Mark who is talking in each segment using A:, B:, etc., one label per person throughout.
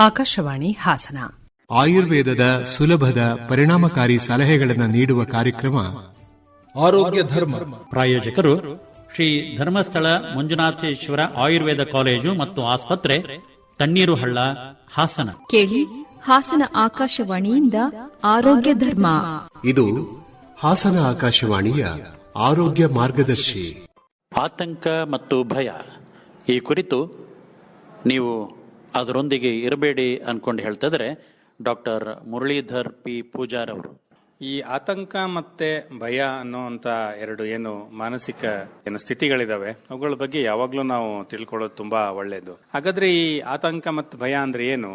A: ಆಕಾಶವಾಣಿ ಹಾಸನ.
B: ಆಯುರ್ವೇದದ ಸುಲಭದ ಪರಿಣಾಮಕಾರಿ ಸಲಹೆಗಳನ್ನು ನೀಡುವ ಕಾರ್ಯಕ್ರಮ
C: ಆರೋಗ್ಯ ಧರ್ಮ.
D: ಪ್ರಾಯೋಜಕರು ಶ್ರೀ ಧರ್ಮಸ್ಥಳ ಮಂಜುನಾಥೇಶ್ವರ ಆಯುರ್ವೇದ ಕಾಲೇಜು ಮತ್ತು ಆಸ್ಪತ್ರೆ ತಣ್ಣೀರು ಹಳ್ಳ ಹಾಸನ.
E: ಕೇಳಿ ಹಾಸನ ಆಕಾಶವಾಣಿಯಿಂದ ಆರೋಗ್ಯ ಧರ್ಮ.
B: ಇದು ಹಾಸನ ಆಕಾಶವಾಣಿಯ ಆರೋಗ್ಯ ಮಾರ್ಗದರ್ಶಿ.
D: ಆತಂಕ ಮತ್ತು ಭಯ ಈ ಕುರಿತು ನೀವು ಅದರೊಂದಿಗೆ ಇರಬೇಡಿ ಅನ್ಕೊಂಡು ಹೇಳ್ತಿದ್ರೆ ಡಾಕ್ಟರ್ ಮುರಳೀಧರ್ ಪಿ ಪೂಜಾರ್ ಅವರು.
F: ಈ ಆತಂಕ ಮತ್ತೆ ಭಯ ಅನ್ನುವಂತ ಎರಡು ಏನು ಮಾನಸಿಕ ಏನು ಸ್ಥಿತಿಗಳಿದಾವೆ, ಅವುಗಳ ಬಗ್ಗೆ ಯಾವಾಗ್ಲೂ ನಾವು ತಿಳ್ಕೊಳ್ಳೋದು ತುಂಬಾ ಒಳ್ಳೆಯದು ಹಾಗಾದ್ರೆ ಈ ಆತಂಕ ಮತ್ತು ಭಯ ಅಂದ್ರೆ ಏನು?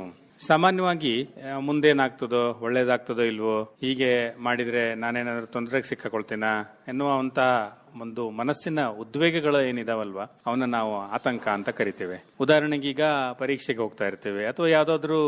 F: ಸಾಮಾನ್ಯವಾಗಿ ಮುಂದೇನಾಗ್ತದೋ, ಒಳ್ಳೇದಾಗ್ತದೋ ಇಲ್ವೋ, ಹೀಗೆ ಮಾಡಿದ್ರೆ ನಾನೇನಾದ್ರೂ ತೊಂದರೆಗೆ ಸಿಕ್ಕಾಕೊಳ್ತೀನ ಎನ್ನುವಂತ ಒಂದು ಮನಸ್ಸಿನ ಉದ್ವೇಗಗಳು ಏನಿದಾವಲ್ವಾ? ಅವನ್ನ ನಾವು ಆತಂಕ ಅಂತ ಕರಿತೇವೆ. ಉದಾಹರಣೆಗೆ ಈಗ ಪರೀಕ್ಷೆಗೆ ಹೋಗ್ತಾ ಇರ್ತೇವೆ, ಅಥವಾ ಯಾವ್ದಾದ್ರು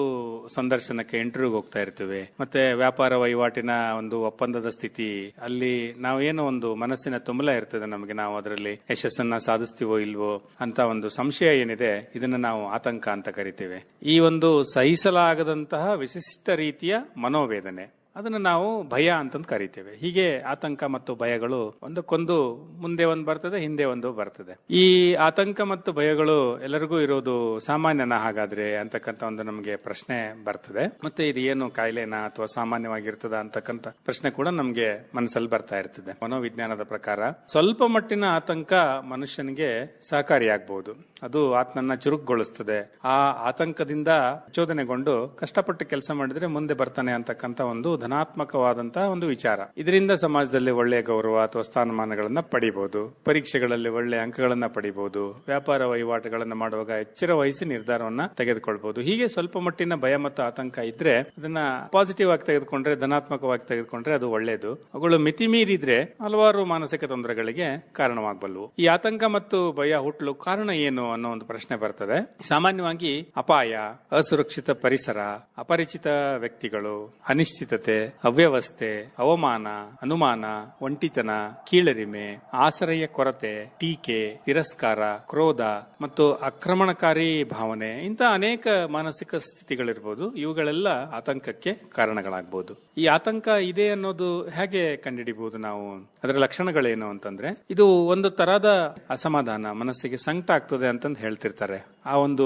F: ಸಂದರ್ಶನಕ್ಕೆ ಇಂಟರ್ವ್ಯೂಗೆ ಹೋಗ್ತಾ ಇರ್ತೇವೆ. ಮತ್ತೆ ವ್ಯಾಪಾರ ವಹಿವಾಟಿನ ಒಂದು ಒಪ್ಪಂದದ ಸ್ಥಿತಿ, ಅಲ್ಲಿ ನಾವೇನೋ ಒಂದು ಮನಸ್ಸಿನ ತುಂಬಲ ಇರ್ತದೆ ನಮಗೆ, ನಾವು ಅದರಲ್ಲಿ ಯಶಸ್ಸನ್ನ ಸಾಧಿಸ್ತೀವೋ ಇಲ್ವೋ ಅಂತ ಒಂದು ಸಂಶಯ ಏನಿದೆ, ಇದನ್ನ ನಾವು ಆತಂಕ ಅಂತ ಕರಿತೇವೆ. ಈ ಒಂದು ಸಹಿಸಲಾಗದಂತಹ ವಿಶಿಷ್ಟ ರೀತಿಯ ಮನೋವೇದನೆ. ಅದನ್ನು ನಾವು ಭಯ ಅಂತಂದು ಕರಿತೇವೆ. ಹೀಗೆ ಆತಂಕ ಮತ್ತು ಭಯಗಳು ಒಂದಕ್ಕೊಂದು ಮುಂದೆ ಒಂದು ಬರ್ತದೆ, ಹಿಂದೆ ಒಂದು ಬರ್ತದೆ. ಈ ಆತಂಕ ಮತ್ತು ಭಯಗಳು ಎಲ್ಲರಿಗೂ ಇರೋದು ಸಾಮಾನ್ಯನ ಹಾಗಾದ್ರೆ ಅಂತಕ್ಕಂಥ ಒಂದು ನಮಗೆ ಪ್ರಶ್ನೆ ಬರ್ತದೆ. ಮತ್ತೆ ಇದು ಏನು ಕಾಯಿಲೆನಾ ಅಥವಾ ಸಾಮಾನ್ಯವಾಗಿರ್ತದ ಅಂತಕ್ಕಂಥ ಪ್ರಶ್ನೆ ಕೂಡ ನಮಗೆ ಮನಸ್ಸಲ್ಲಿ ಬರ್ತಾ ಇರ್ತದೆ. ಮನೋವಿಜ್ಞಾನದ ಪ್ರಕಾರ ಸ್ವಲ್ಪ ಮಟ್ಟಿನ ಆತಂಕ ಮನುಷ್ಯನಿಗೆ ಸಹಕಾರಿಯಾಗಬಹುದು ಅದು ಆತ್ಮನ್ನ ಚುರುಕುಗೊಳಿಸ್ತದೆ. ಆ ಆತಂಕದಿಂದ ಪ್ರಚೋದನೆಗೊಂಡು ಕಷ್ಟಪಟ್ಟು ಕೆಲಸ ಮಾಡಿದ್ರೆ ಮುಂದೆ ಬರ್ತಾನೆ ಅಂತಕ್ಕಂಥ ಒಂದು ಧನಾತ್ಮಕವಾದಂತಹ ಒಂದು ವಿಚಾರ. ಇದರಿಂದ ಸಮಾಜದಲ್ಲಿ ಒಳ್ಳೆಯ ಗೌರವ ಅಥವಾ ಸ್ಥಾನಮಾನಗಳನ್ನ ಪಡಿಬಹುದು ಪರೀಕ್ಷೆಗಳಲ್ಲಿ ಒಳ್ಳೆಯ ಅಂಕಗಳನ್ನ ಪಡಿಬಹುದು ವ್ಯಾಪಾರ ವಹಿವಾಟುಗಳನ್ನ ಮಾಡುವಾಗ ಎಚ್ಚರ ವಹಿಸಿ ನಿರ್ಧಾರವನ್ನ ತೆಗೆದುಕೊಳ್ಬಹುದು ಹೀಗೆ ಸ್ವಲ್ಪ ಮಟ್ಟಿನ ಭಯ ಮತ್ತು ಆತಂಕ ಇದ್ರೆ ಅದನ್ನ ಪಾಸಿಟಿವ್ ಆಗಿ ತೆಗೆದುಕೊಂಡ್ರೆ, ಧನಾತ್ಮಕವಾಗಿ ತೆಗೆದುಕೊಂಡ್ರೆ ಅದು ಒಳ್ಳೆಯದು ಅವುಗಳು ಮಿತಿ ಮೀರಿದ್ರೆ ಹಲವಾರು ಮಾನಸಿಕ ತೊಂದರೆಗಳಿಗೆ ಕಾರಣವಾಗಬಲ್ಲವು. ಈ ಆತಂಕ ಮತ್ತು ಭಯ ಹುಟ್ಟಲು ಕಾರಣ ಏನು? ಅನ್ನೋ ಒಂದು ಪ್ರಶ್ನೆ ಬರ್ತದೆ. ಸಾಮಾನ್ಯವಾಗಿ ಅಪಾಯ, ಅಸುರಕ್ಷಿತ ಪರಿಸರ, ಅಪರಿಚಿತ ವ್ಯಕ್ತಿಗಳು, ಅನಿಶ್ಚಿತತೆ, ಅವ್ಯವಸ್ಥೆ, ಅವಮಾನ, ಅನುಮಾನ, ಒಂಟಿತನ, ಕೀಳರಿಮೆ, ಆಸರೆಯ ಕೊರತೆ, ಟೀಕೆ, ತಿರಸ್ಕಾರ, ಕ್ರೋಧ ಮತ್ತು ಆಕ್ರಮಣಕಾರಿ ಭಾವನೆ ಇಂತಹ ಅನೇಕ ಮಾನಸಿಕ ಸ್ಥಿತಿಗಳಿರ್ಬೋದು. ಇವುಗಳೆಲ್ಲ ಆತಂಕಕ್ಕೆ ಕಾರಣಗಳಾಗಬಹುದು ಈ ಆತಂಕ ಇದೆ ಅನ್ನೋದು ಹೇಗೆ ಕಂಡಿಡಿಬಹುದು ನಾವು? ಅದರ ಲಕ್ಷಣಗಳೇನು ಅಂತಂದ್ರೆ, ಇದು ಒಂದು ತರಹದ ಅಸಮಾಧಾನ, ಮನಸ್ಸಿಗೆ ಸಂಕಟ ಆಗ್ತದೆ ಅಂತಂದು ಹೇಳ್ತಿರ್ತಾರೆ. ಆ ಒಂದು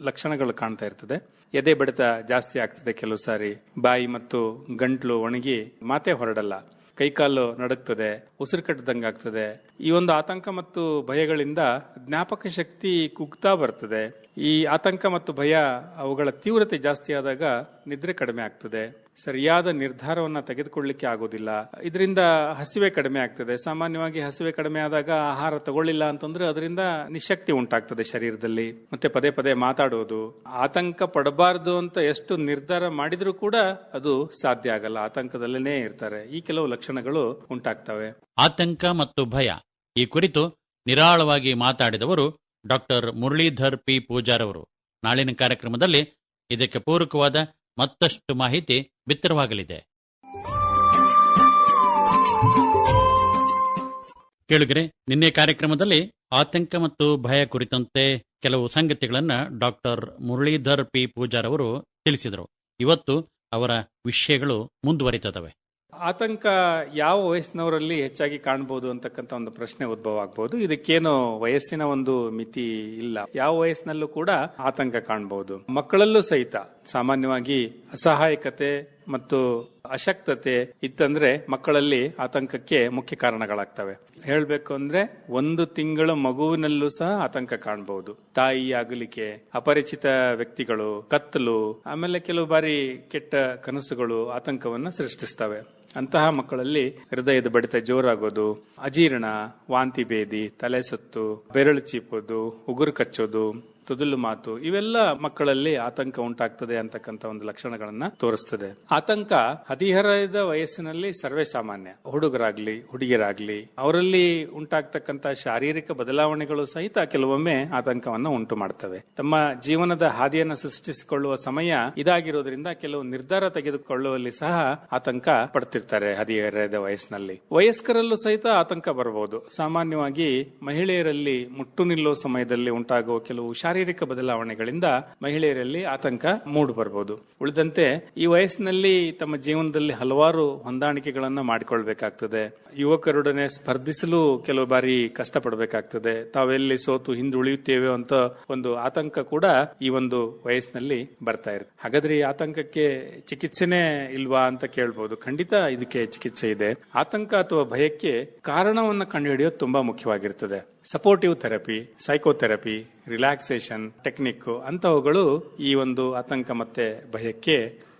F: ಲಕ್ಷಣಗಳು ಕಾಣ್ತಾ ಇರ್ತದೆ. ಎದೆ ಬಡಿತ ಜಾಸ್ತಿ ಆಗ್ತದೆ ಕೆಲವು ಸಾರಿ. ಬಾಯಿ ಮತ್ತು ಗಂಟ್ಲು ಒಣಗಿ ಮಾತೆ ಹೊರಡಲ್ಲ. ಕೈಕಾಲು ನಡುಗ್ತದೆ, ಉಸಿರು ಕಟ್ಟದಂಗಾಗ್ತದೆ ಈ ಒಂದು ಆತಂಕ ಮತ್ತು ಭಯಗಳಿಂದ ಜ್ಞಾಪಕ ಶಕ್ತಿ ಕುಗ್ತಾ ಬರ್ತದೆ. ಈ ಆತಂಕ ಮತ್ತು ಭಯ ಅವುಗಳ ತೀವ್ರತೆ ಜಾಸ್ತಿ ಆದಾಗ ನಿದ್ರೆ ಕಡಿಮೆ ಆಗ್ತದೆ. ಸರಿಯಾದ ನಿರ್ಧಾರವನ್ನು ತೆಗೆದುಕೊಳ್ಳಿಕ್ಕೆ ಆಗೋದಿಲ್ಲ. ಇದರಿಂದ ಹಸಿವೆ ಕಡಿಮೆ ಆಗ್ತದೆ. ಸಾಮಾನ್ಯವಾಗಿ ಹಸಿವೆ ಕಡಿಮೆ ಆದಾಗ ಆಹಾರ ತಗೊಳ್ಳಿಲ್ಲ ಅಂತಂದ್ರೆ ಅದರಿಂದ ನಿಶಕ್ತಿ ಉಂಟಾಗ್ತದೆ ಶರೀರದಲ್ಲಿ. ಮತ್ತೆ ಪದೇ ಪದೇ ಮಾತಾಡೋದು. ಆತಂಕ ಪಡಬಾರದು ಅಂತ ಎಷ್ಟು ನಿರ್ಧಾರ ಮಾಡಿದ್ರೂ ಕೂಡ ಅದು ಸಾಧ್ಯ ಆಗಲ್ಲ. ಆತಂಕದಲ್ಲೇ ಇರ್ತಾರೆ. ಈ ಕೆಲವು ಲಕ್ಷಣಗಳು ಉಂಟಾಗ್ತವೆ.
D: ಆತಂಕ ಮತ್ತು ಭಯ. ಈ ಕುರಿತು ನಿರಾಳವಾಗಿ ಮಾತಾಡಿದವರು ಡಾಕ್ಟರ್ ಮುರಳೀಧರ್ ಪಿ. ಪೂಜಾರ್ ಅವರು ನಾಳಿನ ಕಾರ್ಯಕ್ರಮದಲ್ಲಿ ಇದಕ್ಕೆ ಪೂರಕವಾದ ಮತ್ತಷ್ಟು ಮಾಹಿತಿ ಬಿತ್ತರವಾಗಲಿದೆ ಕೇಳುಗರೆ, ನಿನ್ನೆ ಕಾರ್ಯಕ್ರಮದಲ್ಲಿ ಆತಂಕ ಮತ್ತು ಭಯ ಕುರಿತಂತೆ ಕೆಲವು ಸಂಗತಿಗಳನ್ನ ಡಾಕ್ಟರ್ ಮುರಳೀಧರ್ ಪಿ. ಪೂಜಾರ್ ಅವರು ತಿಳಿಸಿದರು. ಇವತ್ತು ಅವರ ವಿಷಯಗಳು ಮುಂದುವರಿತದವೆ.
F: ಆತಂಕ ಯಾವ ವಯಸ್ಸಿನವರಲ್ಲಿ ಹೆಚ್ಚಾಗಿ ಕಾಣಬಹುದು ಅಂತಕ್ಕಂಥ ಒಂದು ಪ್ರಶ್ನೆ ಉದ್ಭವ ಆಗ್ಬಹುದು ಇದಕ್ಕೇನು ವಯಸ್ಸಿನ ಒಂದು ಮಿತಿ ಇಲ್ಲ. ಯಾವ ವಯಸ್ಸಿನಲ್ಲೂ ಕೂಡ ಆತಂಕ ಕಾಣಬಹುದು ಮಕ್ಕಳಲ್ಲೂ ಸಹಿತ ಸಾಮಾನ್ಯವಾಗಿ ಅಸಹಾಯಕತೆ ಮತ್ತು ಅಶಕ್ತತೆ ಇತ್ತಂದ್ರೆ ಮಕ್ಕಳಲ್ಲಿ ಆತಂಕಕ್ಕೆ ಮುಖ್ಯ ಕಾರಣಗಳಾಗ್ತವೆ. ಹೇಳ್ಬೇಕು ಅಂದ್ರೆ ಒಂದು ತಿಂಗಳ ಮಗುವಿನಲ್ಲೂ ಸಹ ಆತಂಕ ಕಾಣಬಹುದು ತಾಯಿ ಆಗಲಿಕ್ಕೆ ಅಪರಿಚಿತ ವ್ಯಕ್ತಿಗಳು, ಕತ್ತಲು, ಆಮೇಲೆ ಕೆಲವು ಬಾರಿ ಕೆಟ್ಟ ಕನಸುಗಳು ಆತಂಕವನ್ನ ಸೃಷ್ಟಿಸ್ತವೆ. ಅಂತಹ ಮಕ್ಕಳಲ್ಲಿ ಹೃದಯದ ಬಡಿತ ಜೋರಾಗೋದು, ಅಜೀರ್ಣ, ವಾಂತಿ ಭೇದಿ, ತಲೆ ಸುತ್ತು, ಬೆರಳು ಚೀಪೋದು, ಉಗುರು ಕಚ್ಚೋದು ತೊದಲು ಮಾತು, ಇವೆಲ್ಲ ಮಕ್ಕಳಲ್ಲಿ ಆತಂಕ ಉಂಟಾಗ್ತದೆ ಅಂತಕ್ಕಂಥ ಒಂದು ಲಕ್ಷಣಗಳನ್ನ ತೋರಿಸ್ತದೆ. ಆತಂಕ ಹದಿಹರೆಯದ ವಯಸ್ಸಿನಲ್ಲಿ ಸರ್ವೇ ಸಾಮಾನ್ಯ ಹುಡುಗರಾಗ್ಲಿ, ಹುಡುಗಿಯರಾಗ್ಲಿ, ಅವರಲ್ಲಿ ಉಂಟಾಗ್ತಕ್ಕಂಥ ಶಾರೀರಿಕ ಬದಲಾವಣೆಗಳು ಸಹಿತ ಕೆಲವೊಮ್ಮೆ ಆತಂಕವನ್ನ ಉಂಟು ಮಾಡ್ತವೆ. ತಮ್ಮ ಜೀವನದ ಹಾದಿಯನ್ನು ಸೃಷ್ಟಿಸಿಕೊಳ್ಳುವ ಸಮಯ ಇದಾಗಿರೋದ್ರಿಂದ ಕೆಲವು ನಿರ್ಧಾರ ತೆಗೆದುಕೊಳ್ಳುವಲ್ಲಿ ಸಹ ಆತಂಕ ಪಡ್ತಿರ್ತಾರೆ ಹದಿಹರೆಯದ ವಯಸ್ಸಿನಲ್ಲಿ. ವಯಸ್ಕರಲ್ಲೂ ಸಹಿತ ಆತಂಕ ಬರಬಹುದು ಸಾಮಾನ್ಯವಾಗಿ ಮಹಿಳೆಯರಲ್ಲಿ ಮುಟ್ಟು ನಿಲ್ಲುವ ಸಮಯದಲ್ಲಿ ಉಂಟಾಗುವ ಕೆಲವು ಶಾರೀರಿಕ ಶಾರೀರಿಕ ಬದಲಾವಣೆಗಳಿಂದ ಮಹಿಳೆಯರಲ್ಲಿ ಆತಂಕ ಮೂಡು ಬರಬಹುದು ಉಳಿದಂತೆ ಈ ವಯಸ್ಸಿನಲ್ಲಿ ತಮ್ಮ ಜೀವನದಲ್ಲಿ ಹಲವಾರು ಹೊಂದಾಣಿಕೆಗಳನ್ನು ಮಾಡಿಕೊಳ್ಬೇಕಾಗ್ತದೆ. ಯುವಕರೊಡನೆ ಸ್ಪರ್ಧಿಸಲು ಕೆಲವು ಬಾರಿ ಕಷ್ಟಪಡಬೇಕಾಗ್ತದೆ. ತಾವೆಲ್ಲಿ ಸೋತು ಹಿಂದುಳಿಯುತ್ತೇವೆ ಅಂತ ಒಂದು ಆತಂಕ ಕೂಡ ಈ ಒಂದು ವಯಸ್ಸಿನಲ್ಲಿ ಬರ್ತಾ ಇರುತ್ತೆ. ಹಾಗಾದ್ರೆ ಈ ಆತಂಕಕ್ಕೆ ಚಿಕಿತ್ಸೆನೇ ಇಲ್ವಾ ಅಂತ ಕೇಳ್ಬಹುದು ಖಂಡಿತ ಇದಕ್ಕೆ ಚಿಕಿತ್ಸೆ ಇದೆ. ಆತಂಕ ಅಥವಾ ಭಯಕ್ಕೆ ಕಾರಣವನ್ನ ಕಂಡುಹಿಡಿಯೋದು ತುಂಬಾ ಮುಖ್ಯವಾಗಿರ್ತದೆ. Supportive therapy psychotherapy relaxation technique ಅಂತವುಗಳು ಈ ಒಂದು ಆತಂಕ ಮತ್ತೆ ಭಯಕ್ಕೆ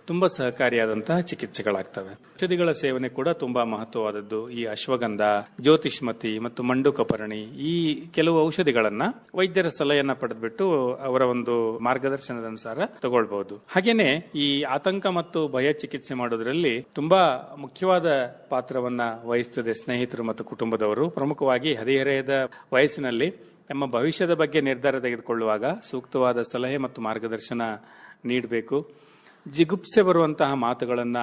F: ತುಂಬಾ ಸಹಕಾರಿಯಾದಂತಹ ಚಿಕಿತ್ಸೆಗಳಾಗ್ತವೆ. ಔಷಧಿಗಳ ಸೇವನೆ ಕೂಡ ತುಂಬಾ ಮಹತ್ವವಾದದ್ದು. ಈ ಅಶ್ವಗಂಧ, ಜ್ಯೋತಿಷ್ಮತಿ ಮತ್ತು ಮಂಡುಕಪರ್ಣಿ ಈ ಕೆಲವು ಔಷಧಿಗಳನ್ನ ವೈದ್ಯರ ಸಲಹೆಯನ್ನ ಪಡೆದ್ಬಿಟ್ಟು ಅವರ ಒಂದು ಮಾರ್ಗದರ್ಶನದ ಅನುಸಾರ ತಗೊಳ್ಬಹುದು. ಹಾಗೇನೆ ಈ ಆತಂಕ ಮತ್ತು ಭಯ ಚಿಕಿತ್ಸೆ ಮಾಡೋದ್ರಲ್ಲಿ ತುಂಬಾ ಮುಖ್ಯವಾದ ಪಾತ್ರವನ್ನ ವಹಿಸ್ತದೆ ಸ್ನೇಹಿತರು ಮತ್ತು ಕುಟುಂಬದವರು. ಪ್ರಮುಖವಾಗಿ ಹದಿಹರೆಯದ ವಯಸ್ಸಿನಲ್ಲಿ ತಮ್ಮ ಭವಿಷ್ಯದ ಬಗ್ಗೆ ನಿರ್ಧಾರ ತೆಗೆದುಕೊಳ್ಳುವಾಗ ಸೂಕ್ತವಾದ ಸಲಹೆ ಮತ್ತು ಮಾರ್ಗದರ್ಶನ ನೀಡಬೇಕು. ಜಿಗುಪ್ಸೆ ಬರುವಂತಹ ಮಾತುಗಳನ್ನ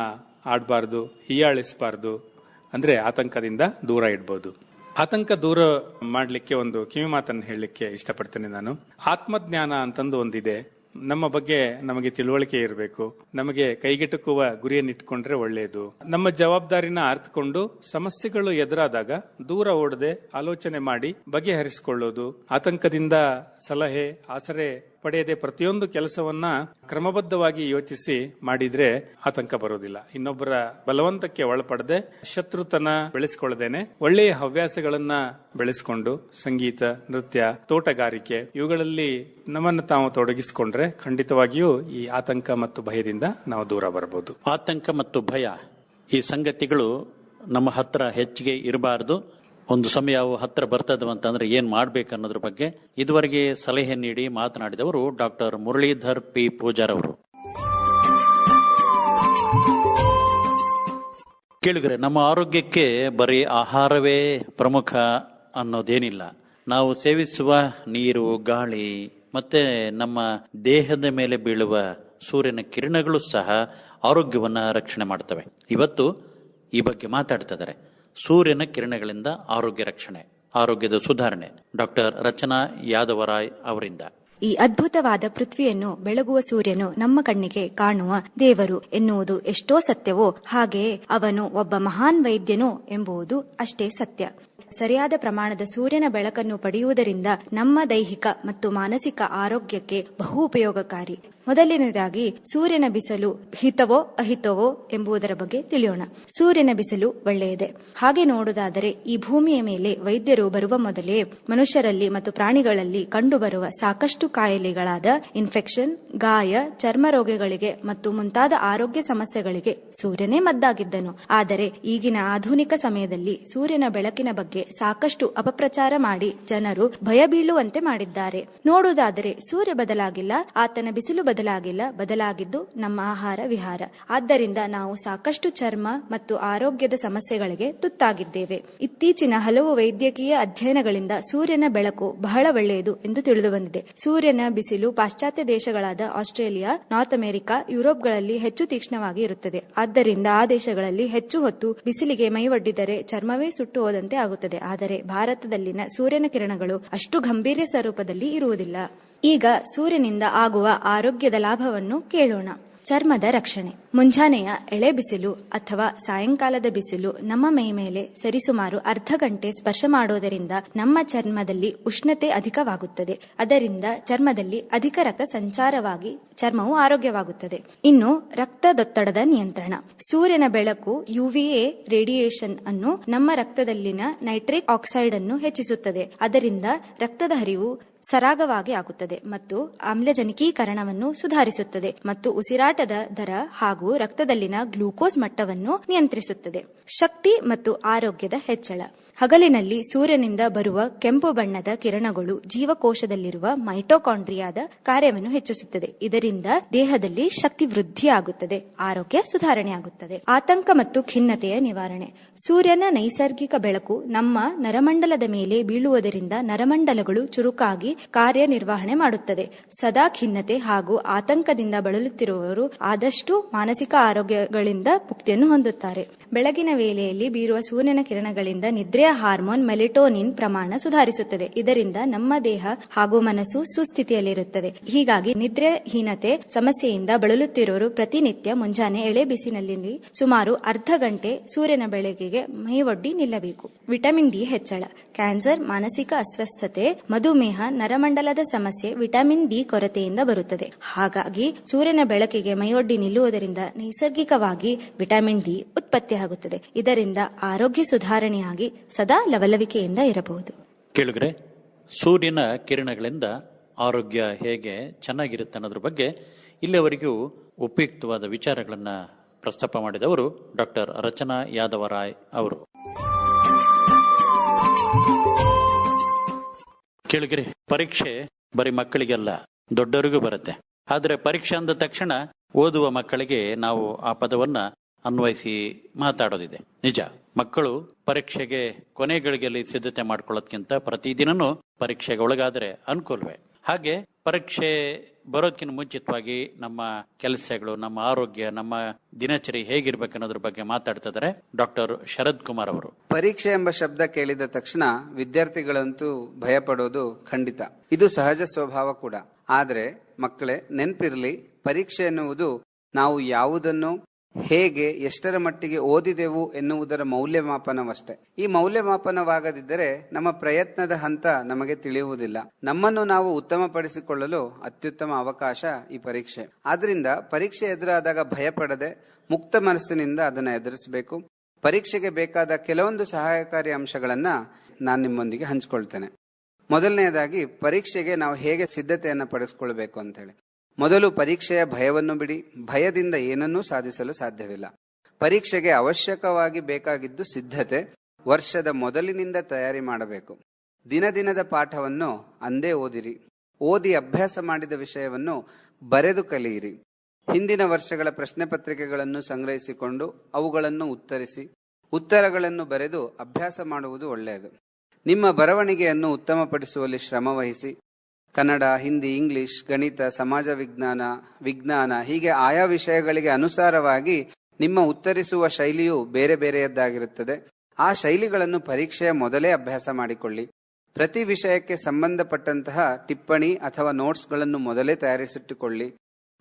F: ಆಡಬಾರ್ದು, ಹೀಯಾಳಿಸಬಾರ್ದು, ಅಂದ್ರೆ ಆತಂಕದಿಂದ ದೂರ ಇಡ್ಬೋದು. ಆತಂಕ ದೂರ ಮಾಡಲಿಕ್ಕೆ ಒಂದು ಕಿವಿ ಮಾತನ್ನು ಹೇಳಲಿಕ್ಕೆ ಇಷ್ಟಪಡ್ತೇನೆ ನಾನು. ಆತ್ಮಜ್ಞಾನ ಅಂತಂದು ಒಂದಿದೆ. ನಮ್ಮ ಬಗ್ಗೆ ನಮಗೆ ತಿಳುವಳಿಕೆ ಇರಬೇಕು. ನಮಗೆ ಕೈಗೆಟುಕುವ ಗುರಿಯನ್ನು ಇಟ್ಕೊಂಡ್ರೆ ಒಳ್ಳೆಯದು ನಮ್ಮ ಜವಾಬ್ದಾರಿನ ಅರ್ಥಕೊಂಡು ಸಮಸ್ಯೆಗಳು ಎದುರಾದಾಗ ದೂರ ಓಡದೆ ಆಲೋಚನೆ ಮಾಡಿ ಬಗೆಹರಿಸಿಕೊಳ್ಳೋದು. ಆತಂಕದಿಂದ ಸಲಹೆ, ಆಸರೆ ಪಡೆಯದೆ ಪ್ರತಿಯೊಂದು ಕೆಲಸವನ್ನ ಕ್ರಮಬದ್ಧವಾಗಿ ಯೋಚಿಸಿ ಮಾಡಿದ್ರೆ ಆತಂಕ ಬರೋದಿಲ್ಲ ಇನ್ನೊಬ್ಬರ ಬಲವಂತಕ್ಕೆ ಒಳಪಡದೆ ಶತ್ರುತನ ಬೆಳೆಸಿಕೊಳ್ಳದೇನೆ, ಒಳ್ಳೆಯ ಹವ್ಯಾಸಗಳನ್ನ ಬೆಳೆಸಿಕೊಂಡು ಸಂಗೀತ, ನೃತ್ಯ, ತೋಟಗಾರಿಕೆ ಇವುಗಳಲ್ಲಿ ನಮ್ಮನ್ನು ತಾವು ತೊಡಗಿಸಿಕೊಂಡ್ರೆ ಖಂಡಿತವಾಗಿಯೂ ಈ ಆತಂಕ ಮತ್ತು ಭಯದಿಂದ ನಾವು ದೂರ ಬರಬಹುದು.
D: ಆತಂಕ ಮತ್ತು ಭಯ ಈ ಸಂಗತಿಗಳು ನಮ್ಮ ಹತ್ರ ಹೆಚ್ಚಿಗೆ ಇರಬಾರದು. ಒಂದು ಸಮಯ ಅವು ಹತ್ರ ಬರ್ತದವ ಅಂತಂದ್ರೆ ಏನ್ ಮಾಡ್ಬೇಕು ಅನ್ನೋದ್ರ ಬಗ್ಗೆ ಇದುವರೆಗೆ ಸಲಹೆ ನೀಡಿ ಮಾತನಾಡಿದವರು ಡಾಕ್ಟರ್ ಮುರಳೀಧರ್ ಪಿ. ಪೂಜಾರ್ ಅವರು. ಕೇಳಿದ್ರೆ ನಮ್ಮ ಆರೋಗ್ಯಕ್ಕೆ ಬರೀ ಆಹಾರವೇ ಪ್ರಮುಖ ಅನ್ನೋದೇನಿಲ್ಲ. ನಾವು ಸೇವಿಸುವ ನೀರು, ಗಾಳಿ, ಮತ್ತೆ ನಮ್ಮ ದೇಹದ ಮೇಲೆ ಬೀಳುವ ಸೂರ್ಯನ ಕಿರಣಗಳು ಸಹ ಆರೋಗ್ಯವನ್ನ ರಕ್ಷಣೆ ಮಾಡ್ತವೆ. ಇವತ್ತು ಈ ಬಗ್ಗೆ ಮಾತಾಡ್ತಿದ್ದಾರೆ ಸೂರ್ಯನ ಕಿರಣಗಳಿಂದ ಆರೋಗ್ಯ ರಕ್ಷಣೆ, ಆರೋಗ್ಯದ ಸುಧಾರಣೆ. ಡಾಕ್ಟರ್ ರಚನಾ ಯಾದವರಾಯ್ ಅವರಿಂದ.
A: ಈ ಅದ್ಭುತವಾದ ಪೃಥ್ವಿಯನ್ನು ಬೆಳಗುವ ಸೂರ್ಯನು ನಮ್ಮ ಕಣ್ಣಿಗೆ ಕಾಣುವ ದೇವರು ಎನ್ನುವುದು ಎಷ್ಟೋ ಸತ್ಯವೋ, ಹಾಗೆಯೇ ಅವನು ಒಬ್ಬ ಮಹಾನ್ ವೈದ್ಯನು ಎಂಬುದು ಅಷ್ಟೇ ಸತ್ಯ. ಸರಿಯಾದ ಪ್ರಮಾಣದ ಸೂರ್ಯನ ಬೆಳಕನ್ನು ಪಡೆಯುವುದರಿಂದ ನಮ್ಮ ದೈಹಿಕ ಮತ್ತು ಮಾನಸಿಕ ಆರೋಗ್ಯಕ್ಕೆ ಬಹು ಉಪಯೋಗಕಾರಿ. ಮೊದಲನೇದಾಗಿ ಸೂರ್ಯನ ಬಿಸಿಲು ಹಿತವೋ ಅಹಿತವೋ ಎಂಬುದರ ಬಗ್ಗೆ ತಿಳಿಯೋಣ. ಸೂರ್ಯನ ಬಿಸಿಲು ಒಳ್ಳೆಯದೇ. ಹಾಗೆ ನೋಡುವುದಾದರೆ ಈ ಭೂಮಿಯ ಮೇಲೆ ವೈದ್ಯರು ಬರುವ ಮೊದಲೇ ಮನುಷ್ಯರಲ್ಲಿ ಮತ್ತು ಪ್ರಾಣಿಗಳಲ್ಲಿ ಕಂಡುಬರುವ ಸಾಕಷ್ಟು ಕಾಯಿಲೆಗಳಾದ ಇನ್ಫೆಕ್ಷನ್ ಗಾಯ, ಚರ್ಮ ರೋಗಗಳಿಗೆ ಮತ್ತು ಮುಂತಾದ ಆರೋಗ್ಯ ಸಮಸ್ಯೆಗಳಿಗೆ ಸೂರ್ಯನೇ ಮದ್ದಾಗಿದ್ದನು. ಆದರೆ ಈಗಿನ ಆಧುನಿಕ ಸಮಯದಲ್ಲಿ ಸೂರ್ಯನ ಬೆಳಕಿನ ಬಗ್ಗೆ ಸಾಕಷ್ಟು ಅಪಪ್ರಚಾರ ಮಾಡಿ ಜನರು ಭಯ ಬೀಳುವಂತೆ ಮಾಡಿದ್ದಾರೆ. ನೋಡುವುದಾದರೆ ಸೂರ್ಯ ಬದಲಾಗಿಲ್ಲ, ಆತನ ಬಿಸಿಲು ಬದಲಾಗಿಲ್ಲ, ಬದಲಾಗಿದ್ದು ನಮ್ಮ ಆಹಾರ ವಿಹಾರ. ಆದ್ದರಿಂದ ನಾವು ಸಾಕಷ್ಟು ಚರ್ಮ ಮತ್ತು ಆರೋಗ್ಯದ ಸಮಸ್ಯೆಗಳಿಗೆ ತುತ್ತಾಗಿದ್ದೇವೆ. ಇತ್ತೀಚಿನ ಹಲವು ವೈದ್ಯಕೀಯ ಅಧ್ಯಯನಗಳಿಂದ ಸೂರ್ಯನ ಬೆಳಕು ಬಹಳ ಒಳ್ಳೆಯದು ಎಂದು ತಿಳಿದು ಬಂದಿದೆ ಸೂರ್ಯನ ಬಿಸಿಲು ಪಾಶ್ಚಾತ್ಯ ದೇಶಗಳಾದ ಆಸ್ಟ್ರೇಲಿಯಾ, ನಾರ್ತ್ ಅಮೆರಿಕಾ, ಯುರೋಪ್ಗಳಲ್ಲಿ ಹೆಚ್ಚು ತೀಕ್ಷ್ಣವಾಗಿ ಇರುತ್ತದೆ. ಆದ್ದರಿಂದ ಆ ದೇಶಗಳಲ್ಲಿ ಹೆಚ್ಚು ಹೊತ್ತು ಬಿಸಿಲಿಗೆ ಮೈವಡ್ಡಿದರೆ ಚರ್ಮವೇ ಸುಟ್ಟು ಹೋದಂತೆ ಆಗುತ್ತದೆ. ಆದರೆ ಭಾರತದಲ್ಲಿನ ಸೂರ್ಯನ ಕಿರಣಗಳು ಅಷ್ಟು ಗಂಭೀರ ಸ್ವರೂಪದಲ್ಲಿ ಇರುವುದಿಲ್ಲ. ಈಗ ಸೂರ್ಯನಿಂದ ಆಗುವ ಆರೋಗ್ಯದ ಲಾಭವನ್ನು ಕೇಳೋಣ. ಚರ್ಮದ ರಕ್ಷಣೆ. ಮುಂಜಾನೆಯ ಎಳೆ ಬಿಸಿಲು ಅಥವಾ ಸಾಯಂಕಾಲದ ಬಿಸಿಲು ನಮ್ಮ ಮೈ ಮೇಲೆ ಸರಿಸುಮಾರು ಅರ್ಧ ಗಂಟೆ ಸ್ಪರ್ಶ ಮಾಡುವುದರಿಂದ ನಮ್ಮ ಚರ್ಮದಲ್ಲಿ ಉಷ್ಣತೆ ಅಧಿಕವಾಗುತ್ತದೆ. ಅದರಿಂದ ಚರ್ಮದಲ್ಲಿ ಅಧಿಕ ರಕ್ತ ಸಂಚಾರವಾಗಿ ಚರ್ಮವು ಆರೋಗ್ಯವಾಗುತ್ತದೆ. ಇನ್ನು ರಕ್ತದೊತ್ತಡದ ನಿಯಂತ್ರಣ. ಸೂರ್ಯನ ಬೆಳಕು ಯುವಿಎ ರೇಡಿಯೇಷನ್ ಅನ್ನು ನಮ್ಮ ರಕ್ತದಲ್ಲಿನ ನೈಟ್ರಿಕ್ ಆಕ್ಸೈಡ್ ಅನ್ನು ಹೆಚ್ಚಿಸುತ್ತದೆ. ಅದರಿಂದ ರಕ್ತದ ಹರಿವು ಸರಾಗವಾಗಿ ಆಗುತ್ತದೆ ಮತ್ತು ಆಮ್ಲಜನಕೀಕರಣವನ್ನು ಸುಧಾರಿಸುತ್ತದೆ ಮತ್ತು ಉಸಿರಾಟದ ದರ ಹಾಗೂ ರಕ್ತದಲ್ಲಿನ ಗ್ಲೂಕೋಸ್ ಮಟ್ಟವನ್ನು ನಿಯಂತ್ರಿಸುತ್ತದೆ. ಶಕ್ತಿ ಮತ್ತು ಆರೋಗ್ಯದ ಹೆಚ್ಚಳ. ಹಗಲಿನಲ್ಲಿ ಸೂರ್ಯನಿಂದ ಬರುವ ಕೆಂಪು ಬಣ್ಣದ ಕಿರಣಗಳು ಜೀವಕೋಶದಲ್ಲಿರುವ ಮೈಟೋಕಾಂಡ್ರಿಯಾದ ಕಾರ್ಯವನ್ನು ಹೆಚ್ಚಿಸುತ್ತದೆ. ಇದರಿಂದ ದೇಹದಲ್ಲಿ ಶಕ್ತಿ ವೃದ್ಧಿಯಾಗುತ್ತದೆ. ಆರೋಗ್ಯ ಸುಧಾರಣೆಯಾಗುತ್ತದೆ. ಆತಂಕ ಮತ್ತು ಖಿನ್ನತೆಯ ನಿವಾರಣೆ. ಸೂರ್ಯನ ನೈಸರ್ಗಿಕ ಬೆಳಕು ನಮ್ಮ ನರಮಂಡಲದ ಮೇಲೆ ಬೀಳುವುದರಿಂದ ನರಮಂಡಲಗಳು ಚುರುಕಾಗಿ ಕಾರ್ಯನಿರ್ವಹಣೆ ಮಾಡುತ್ತದೆ. ಸದಾ ಖಿನ್ನತೆ ಹಾಗೂ ಆತಂಕದಿಂದ ಬಳಲುತ್ತಿರುವವರು ಆದಷ್ಟು ಮಾನಸಿಕ ಆರೋಗ್ಯಗಳಿಂದ ಮುಕ್ತಿಯನ್ನು ಹೊಂದುತ್ತಾರೆ. ಬೆಳಗಿನ ವೇಳೆಯಲ್ಲಿ ಬೀರುವ ಸೂರ್ಯನ ಕಿರಣಗಳಿಂದ ನಿದ್ರೆಯ ಹಾರ್ಮೋನ್ ಮೆಲಿಟೋನಿನ್ ಪ್ರಮಾಣ ಸುಧಾರಿಸುತ್ತದೆ. ಇದರಿಂದ ನಮ್ಮ ದೇಹ ಹಾಗೂ ಮನಸ್ಸು ಸುಸ್ಥಿತಿಯಲ್ಲಿರುತ್ತದೆ. ಹೀಗಾಗಿ ನಿದ್ರೆಹೀನತೆ ಸಮಸ್ಯೆಯಿಂದ ಬಳಲುತ್ತಿರುವರು ಪ್ರತಿನಿತ್ಯ ಮುಂಜಾನೆ ಎಳೆ ಬಿಸಿನಲ್ಲಿ ಸುಮಾರು ಅರ್ಧ ಗಂಟೆ ಸೂರ್ಯನ ಬೆಳಕಿಗೆ ಮೈವೊಡ್ಡಿ ನಿಲ್ಲಬೇಕು. ವಿಟಮಿನ್ ಡಿ ಹೆಚ್ಚಳ. ಕ್ಯಾನ್ಸರ್, ಮಾನಸಿಕ ಅಸ್ವಸ್ಥತೆ, ಮಧುಮೇಹ, ನರಮಂಡಲದ ಸಮಸ್ಯೆ, ವಿಟಮಿನ್ ಡಿ ಕೊರತೆಯಿಂದ ಬರುತ್ತದೆ. ಹಾಗಾಗಿ ಸೂರ್ಯನ ಬೆಳಕಿಗೆ ಮೈಯೊಡ್ಡಿ ನಿಲ್ಲುವುದರಿಂದ ನೈಸರ್ಗಿಕವಾಗಿ ವಿಟಮಿನ್ ಡಿ ಉತ್ಪತ್ತಿಯಾಗುತ್ತದೆ ಇದರಿಂದ ಆರೋಗ್ಯ ಸುಧಾರಣೆಯಾಗಿ ಸದಾ ಲವಲವಿಕೆಯಿಂದ ಇರಬಹುದು.
D: ಕೇಳುಗರೆ, ಸೂರ್ಯನ ಕಿರಣಗಳಿಂದ ಆರೋಗ್ಯ ಹೇಗೆ ಚೆನ್ನಾಗಿರುತ್ತೆ ಅನ್ನೋದ್ರ ಬಗ್ಗೆ ಇಲ್ಲಿವರೆಗೂ ಉಪಯುಕ್ತವಾದ ವಿಚಾರಗಳನ್ನ ಪ್ರಸ್ತಾಪ ಮಾಡಿದವರು ಡಾಕ್ಟರ್ ರಚನಾ ಯಾದವರಾಯ್ ಅವರು. ಕೇಳುಗರೆ, ಪರೀಕ್ಷೆ ಬರೀ ಮಕ್ಕಳಿಗೆಲ್ಲ, ದೊಡ್ಡವರಿಗೂ ಬರುತ್ತೆ. ಆದ್ರೆ ಪರೀಕ್ಷೆ ಅಂದ ತಕ್ಷಣ ಓದುವ ಮಕ್ಕಳಿಗೆ ನಾವು ಆ ಪದವನ್ನ ಅನ್ವಯಿಸಿ ಮಾತಾಡೋದಿದೆ. ನಿಜ, ಮಕ್ಕಳು ಪರೀಕ್ಷೆಗೆ ಕೊನೆ ಗಳಿಗೆಯಲ್ಲಿ ಸಿದ್ಧತೆ ಮಾಡ್ಕೊಳ್ಳೋದ್ಕಿಂತ ಪ್ರತಿದಿನನೂ ಪರೀಕ್ಷೆಗೆ ಒಳಗಾದ್ರೆ ಅನುಕೂಲವೇ? ಹಾಗೆ ಪರೀಕ್ಷೆ ಬರೋದಕ್ಕಿಂತ ಮುಂಚಿತವಾಗಿ ನಮ್ಮ ಕೆಲಸಗಳು, ನಮ್ಮ ಆರೋಗ್ಯ, ನಮ್ಮ ದಿನಚರಿ ಹೇಗಿರ್ಬೇಕು ಅನ್ನೋದ್ರ ಬಗ್ಗೆ ಮಾತಾಡ್ತಾ ಇದ್ದಾರೆ ಡಾಕ್ಟರ್ ಶರದ್ ಕುಮಾರ್ ಅವರು.
G: ಪರೀಕ್ಷೆ ಎಂಬ ಶಬ್ದ ಕೇಳಿದ ತಕ್ಷಣ ವಿದ್ಯಾರ್ಥಿಗಳಂತೂ ಭಯಪಡೋದು ಖಂಡಿತ. ಇದು ಸಹಜ ಸ್ವಭಾವ ಕೂಡ. ಆದ್ರೆ ಮಕ್ಕಳೇ, ನೆನ್ಪಿರ್ಲಿ, ಪರೀಕ್ಷೆ ಎನ್ನುವುದು ನಾವು ಯಾವುದನ್ನು ಹೇಗೆ, ಎಷ್ಟರ ಮಟ್ಟಿಗೆ ಓದಿದೆವು ಎನ್ನುವುದರ ಮೌಲ್ಯಮಾಪನವಷ್ಟೇ. ಈ ಮೌಲ್ಯಮಾಪನವಾಗದಿದ್ದರೆ ನಮ್ಮ ಪ್ರಯತ್ನದ ಹಂತ ನಮಗೆ ತಿಳಿಯುವುದಿಲ್ಲ. ನಮ್ಮನ್ನು ನಾವು ಉತ್ತಮಪಡಿಸಿಕೊಳ್ಳಲು ಅತ್ಯುತ್ತಮ ಅವಕಾಶ ಈ ಪರೀಕ್ಷೆ. ಆದ್ರಿಂದ ಪರೀಕ್ಷೆ ಎದುರಾದಾಗ ಭಯಪಡದೆ, ಮುಕ್ತ ಮನಸ್ಸಿನಿಂದ ಅದನ್ನು ಎದುರಿಸಬೇಕು. ಪರೀಕ್ಷೆಗೆ ಬೇಕಾದ ಕೆಲವೊಂದು ಸಹಾಯಕಾರಿ ಅಂಶಗಳನ್ನ ನಾನು ನಿಮ್ಮೊಂದಿಗೆ ಹಂಚಿಕೊಳ್ತೇನೆ. ಮೊದಲನೆಯದಾಗಿ, ಪರೀಕ್ಷೆಗೆ ನಾವು ಹೇಗೆ ಸಿದ್ಧತೆಯನ್ನು ಪಡಿಸ್ಕೊಳ್ಬೇಕು ಅಂತ ಹೇಳಿ ಮೊದಲು ಪರೀಕ್ಷೆಯ ಭಯವನ್ನು ಬಿಡಿ. ಭಯದಿಂದ ಏನನ್ನೂ ಸಾಧಿಸಲು ಸಾಧ್ಯವಿಲ್ಲ. ಪರೀಕ್ಷೆಗೆ ಅವಶ್ಯಕವಾಗಿ ಬೇಕಾಗಿದ್ದು ಸಿದ್ಧತೆ, ವರ್ಷದ ಮೊದಲಿನಿಂದ ತಯಾರಿ ಮಾಡಬೇಕು. ದಿನ ದಿನದ ಪಾಠವನ್ನು ಅಂದೇ ಓದಿರಿ. ಓದಿ ಅಭ್ಯಾಸ ಮಾಡಿದ ವಿಷಯವನ್ನು ಬರೆದು ಕಲಿಯಿರಿ. ಹಿಂದಿನ ವರ್ಷಗಳ ಪ್ರಶ್ನೆ ಪತ್ರಿಕೆಗಳನ್ನು ಸಂಗ್ರಹಿಸಿಕೊಂಡು ಅವುಗಳನ್ನು ಉತ್ತರಿಸಿ, ಉತ್ತರಗಳನ್ನು ಬರೆದು ಅಭ್ಯಾಸ ಮಾಡುವುದು ಒಳ್ಳೆಯದು. ನಿಮ್ಮ ಬರವಣಿಗೆಯನ್ನು ಉತ್ತಮಪಡಿಸುವಲ್ಲಿ ಶ್ರಮ ವಹಿಸಿ ಕನ್ನಡ, ಹಿಂದಿ, ಇಂಗ್ಲಿಷ್, ಗಣಿತ, ಸಮಾಜ ವಿಜ್ಞಾನ ವಿಜ್ಞಾನ ಹೀಗೆ ಆಯಾ ವಿಷಯಗಳಿಗೆ ಅನುಸಾರವಾಗಿ ನಿಮ್ಮ ಉತ್ತರಿಸುವ ಶೈಲಿಯು ಬೇರೆ ಬೇರೆಯದ್ದಾಗಿರುತ್ತದೆ. ಆ ಶೈಲಿಗಳನ್ನು ಪರೀಕ್ಷೆಯ ಮೊದಲೇ ಅಭ್ಯಾಸ ಮಾಡಿಕೊಳ್ಳಿ. ಪ್ರತಿ ವಿಷಯಕ್ಕೆ ಸಂಬಂಧಪಟ್ಟಂತಹ ಟಿಪ್ಪಣಿ ಅಥವಾ ನೋಟ್ಸ್ಗಳನ್ನು ಮೊದಲೇ ತಯಾರಿಸಿಟ್ಟುಕೊಳ್ಳಿ.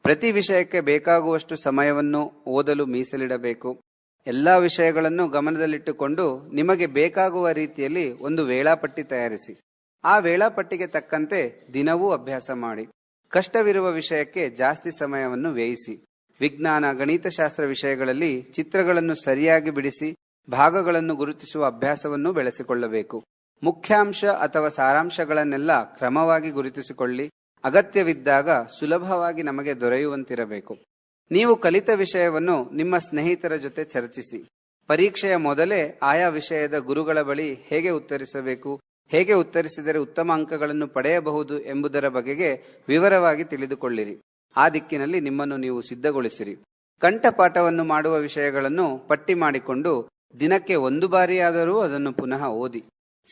G: ಪ್ರತಿ ವಿಷಯಕ್ಕೆ ಬೇಕಾಗುವಷ್ಟು ಸಮಯವನ್ನು ಓದಲು ಮೀಸಲಿಡಬೇಕು. ಎಲ್ಲಾ ವಿಷಯಗಳನ್ನು ಗಮನದಲ್ಲಿಟ್ಟುಕೊಂಡು ನಿಮಗೆ ಬೇಕಾಗುವ ರೀತಿಯಲ್ಲಿ ಒಂದು ವೇಳಾಪಟ್ಟಿ ತಯಾರಿಸಿ. ಆ ವೇಳಾಪಟ್ಟಿಗೆ ತಕ್ಕಂತೆ ದಿನವೂ ಅಭ್ಯಾಸ ಮಾಡಿ. ಕಷ್ಟವಿರುವ ವಿಷಯಕ್ಕೆ ಜಾಸ್ತಿ ಸಮಯವನ್ನು ವ್ಯಯಿಸಿ. ವಿಜ್ಞಾನ, ಗಣಿತಶಾಸ್ತ್ರ ವಿಷಯಗಳಲ್ಲಿ ಚಿತ್ರಗಳನ್ನು ಸರಿಯಾಗಿ ಬಿಡಿಸಿ, ಭಾಗಗಳನ್ನು ಗುರುತಿಸುವ ಅಭ್ಯಾಸವನ್ನು ಬೆಳೆಸಿಕೊಳ್ಳಬೇಕು. ಮುಖ್ಯಾಂಶ ಅಥವಾ ಸಾರಾಂಶಗಳನ್ನೆಲ್ಲ ಕ್ರಮವಾಗಿ ಗುರುತಿಸಿಕೊಳ್ಳಿ. ಅಗತ್ಯವಿದ್ದಾಗ ಸುಲಭವಾಗಿ ನಮಗೆ ದೊರೆಯುವಂತಿರಬೇಕು. ನೀವು ಕಲಿತ ವಿಷಯವನ್ನು ನಿಮ್ಮ ಸ್ನೇಹಿತರ ಜೊತೆ ಚರ್ಚಿಸಿ. ಪರೀಕ್ಷೆಯ ಮೊದಲೇ ಆಯಾ ವಿಷಯದ ಗುರುಗಳ ಬಳಿ ಹೇಗೆ ಉತ್ತರಿಸಬೇಕು? ಹೇಗೆ ಉತ್ತರಿಸಿದರೆ ಉತ್ತಮ ಅಂಕಗಳನ್ನು ಪಡೆಯಬಹುದು ಎಂಬುದರ ಬಗೆಗೆ ವಿವರವಾಗಿ ತಿಳಿದುಕೊಳ್ಳಿರಿ. ಆ ದಿಕ್ಕಿನಲ್ಲಿ ನಿಮ್ಮನ್ನು ನೀವು ಸಿದ್ಧಗೊಳಿಸಿರಿ. ಕಂಠಪಾಠವನ್ನು ಮಾಡುವ ವಿಷಯಗಳನ್ನು ಪಟ್ಟಿ ಮಾಡಿಕೊಂಡು ದಿನಕ್ಕೆ ಒಂದು ಬಾರಿಯಾದರೂ ಅದನ್ನು ಪುನಃ ಓದಿ.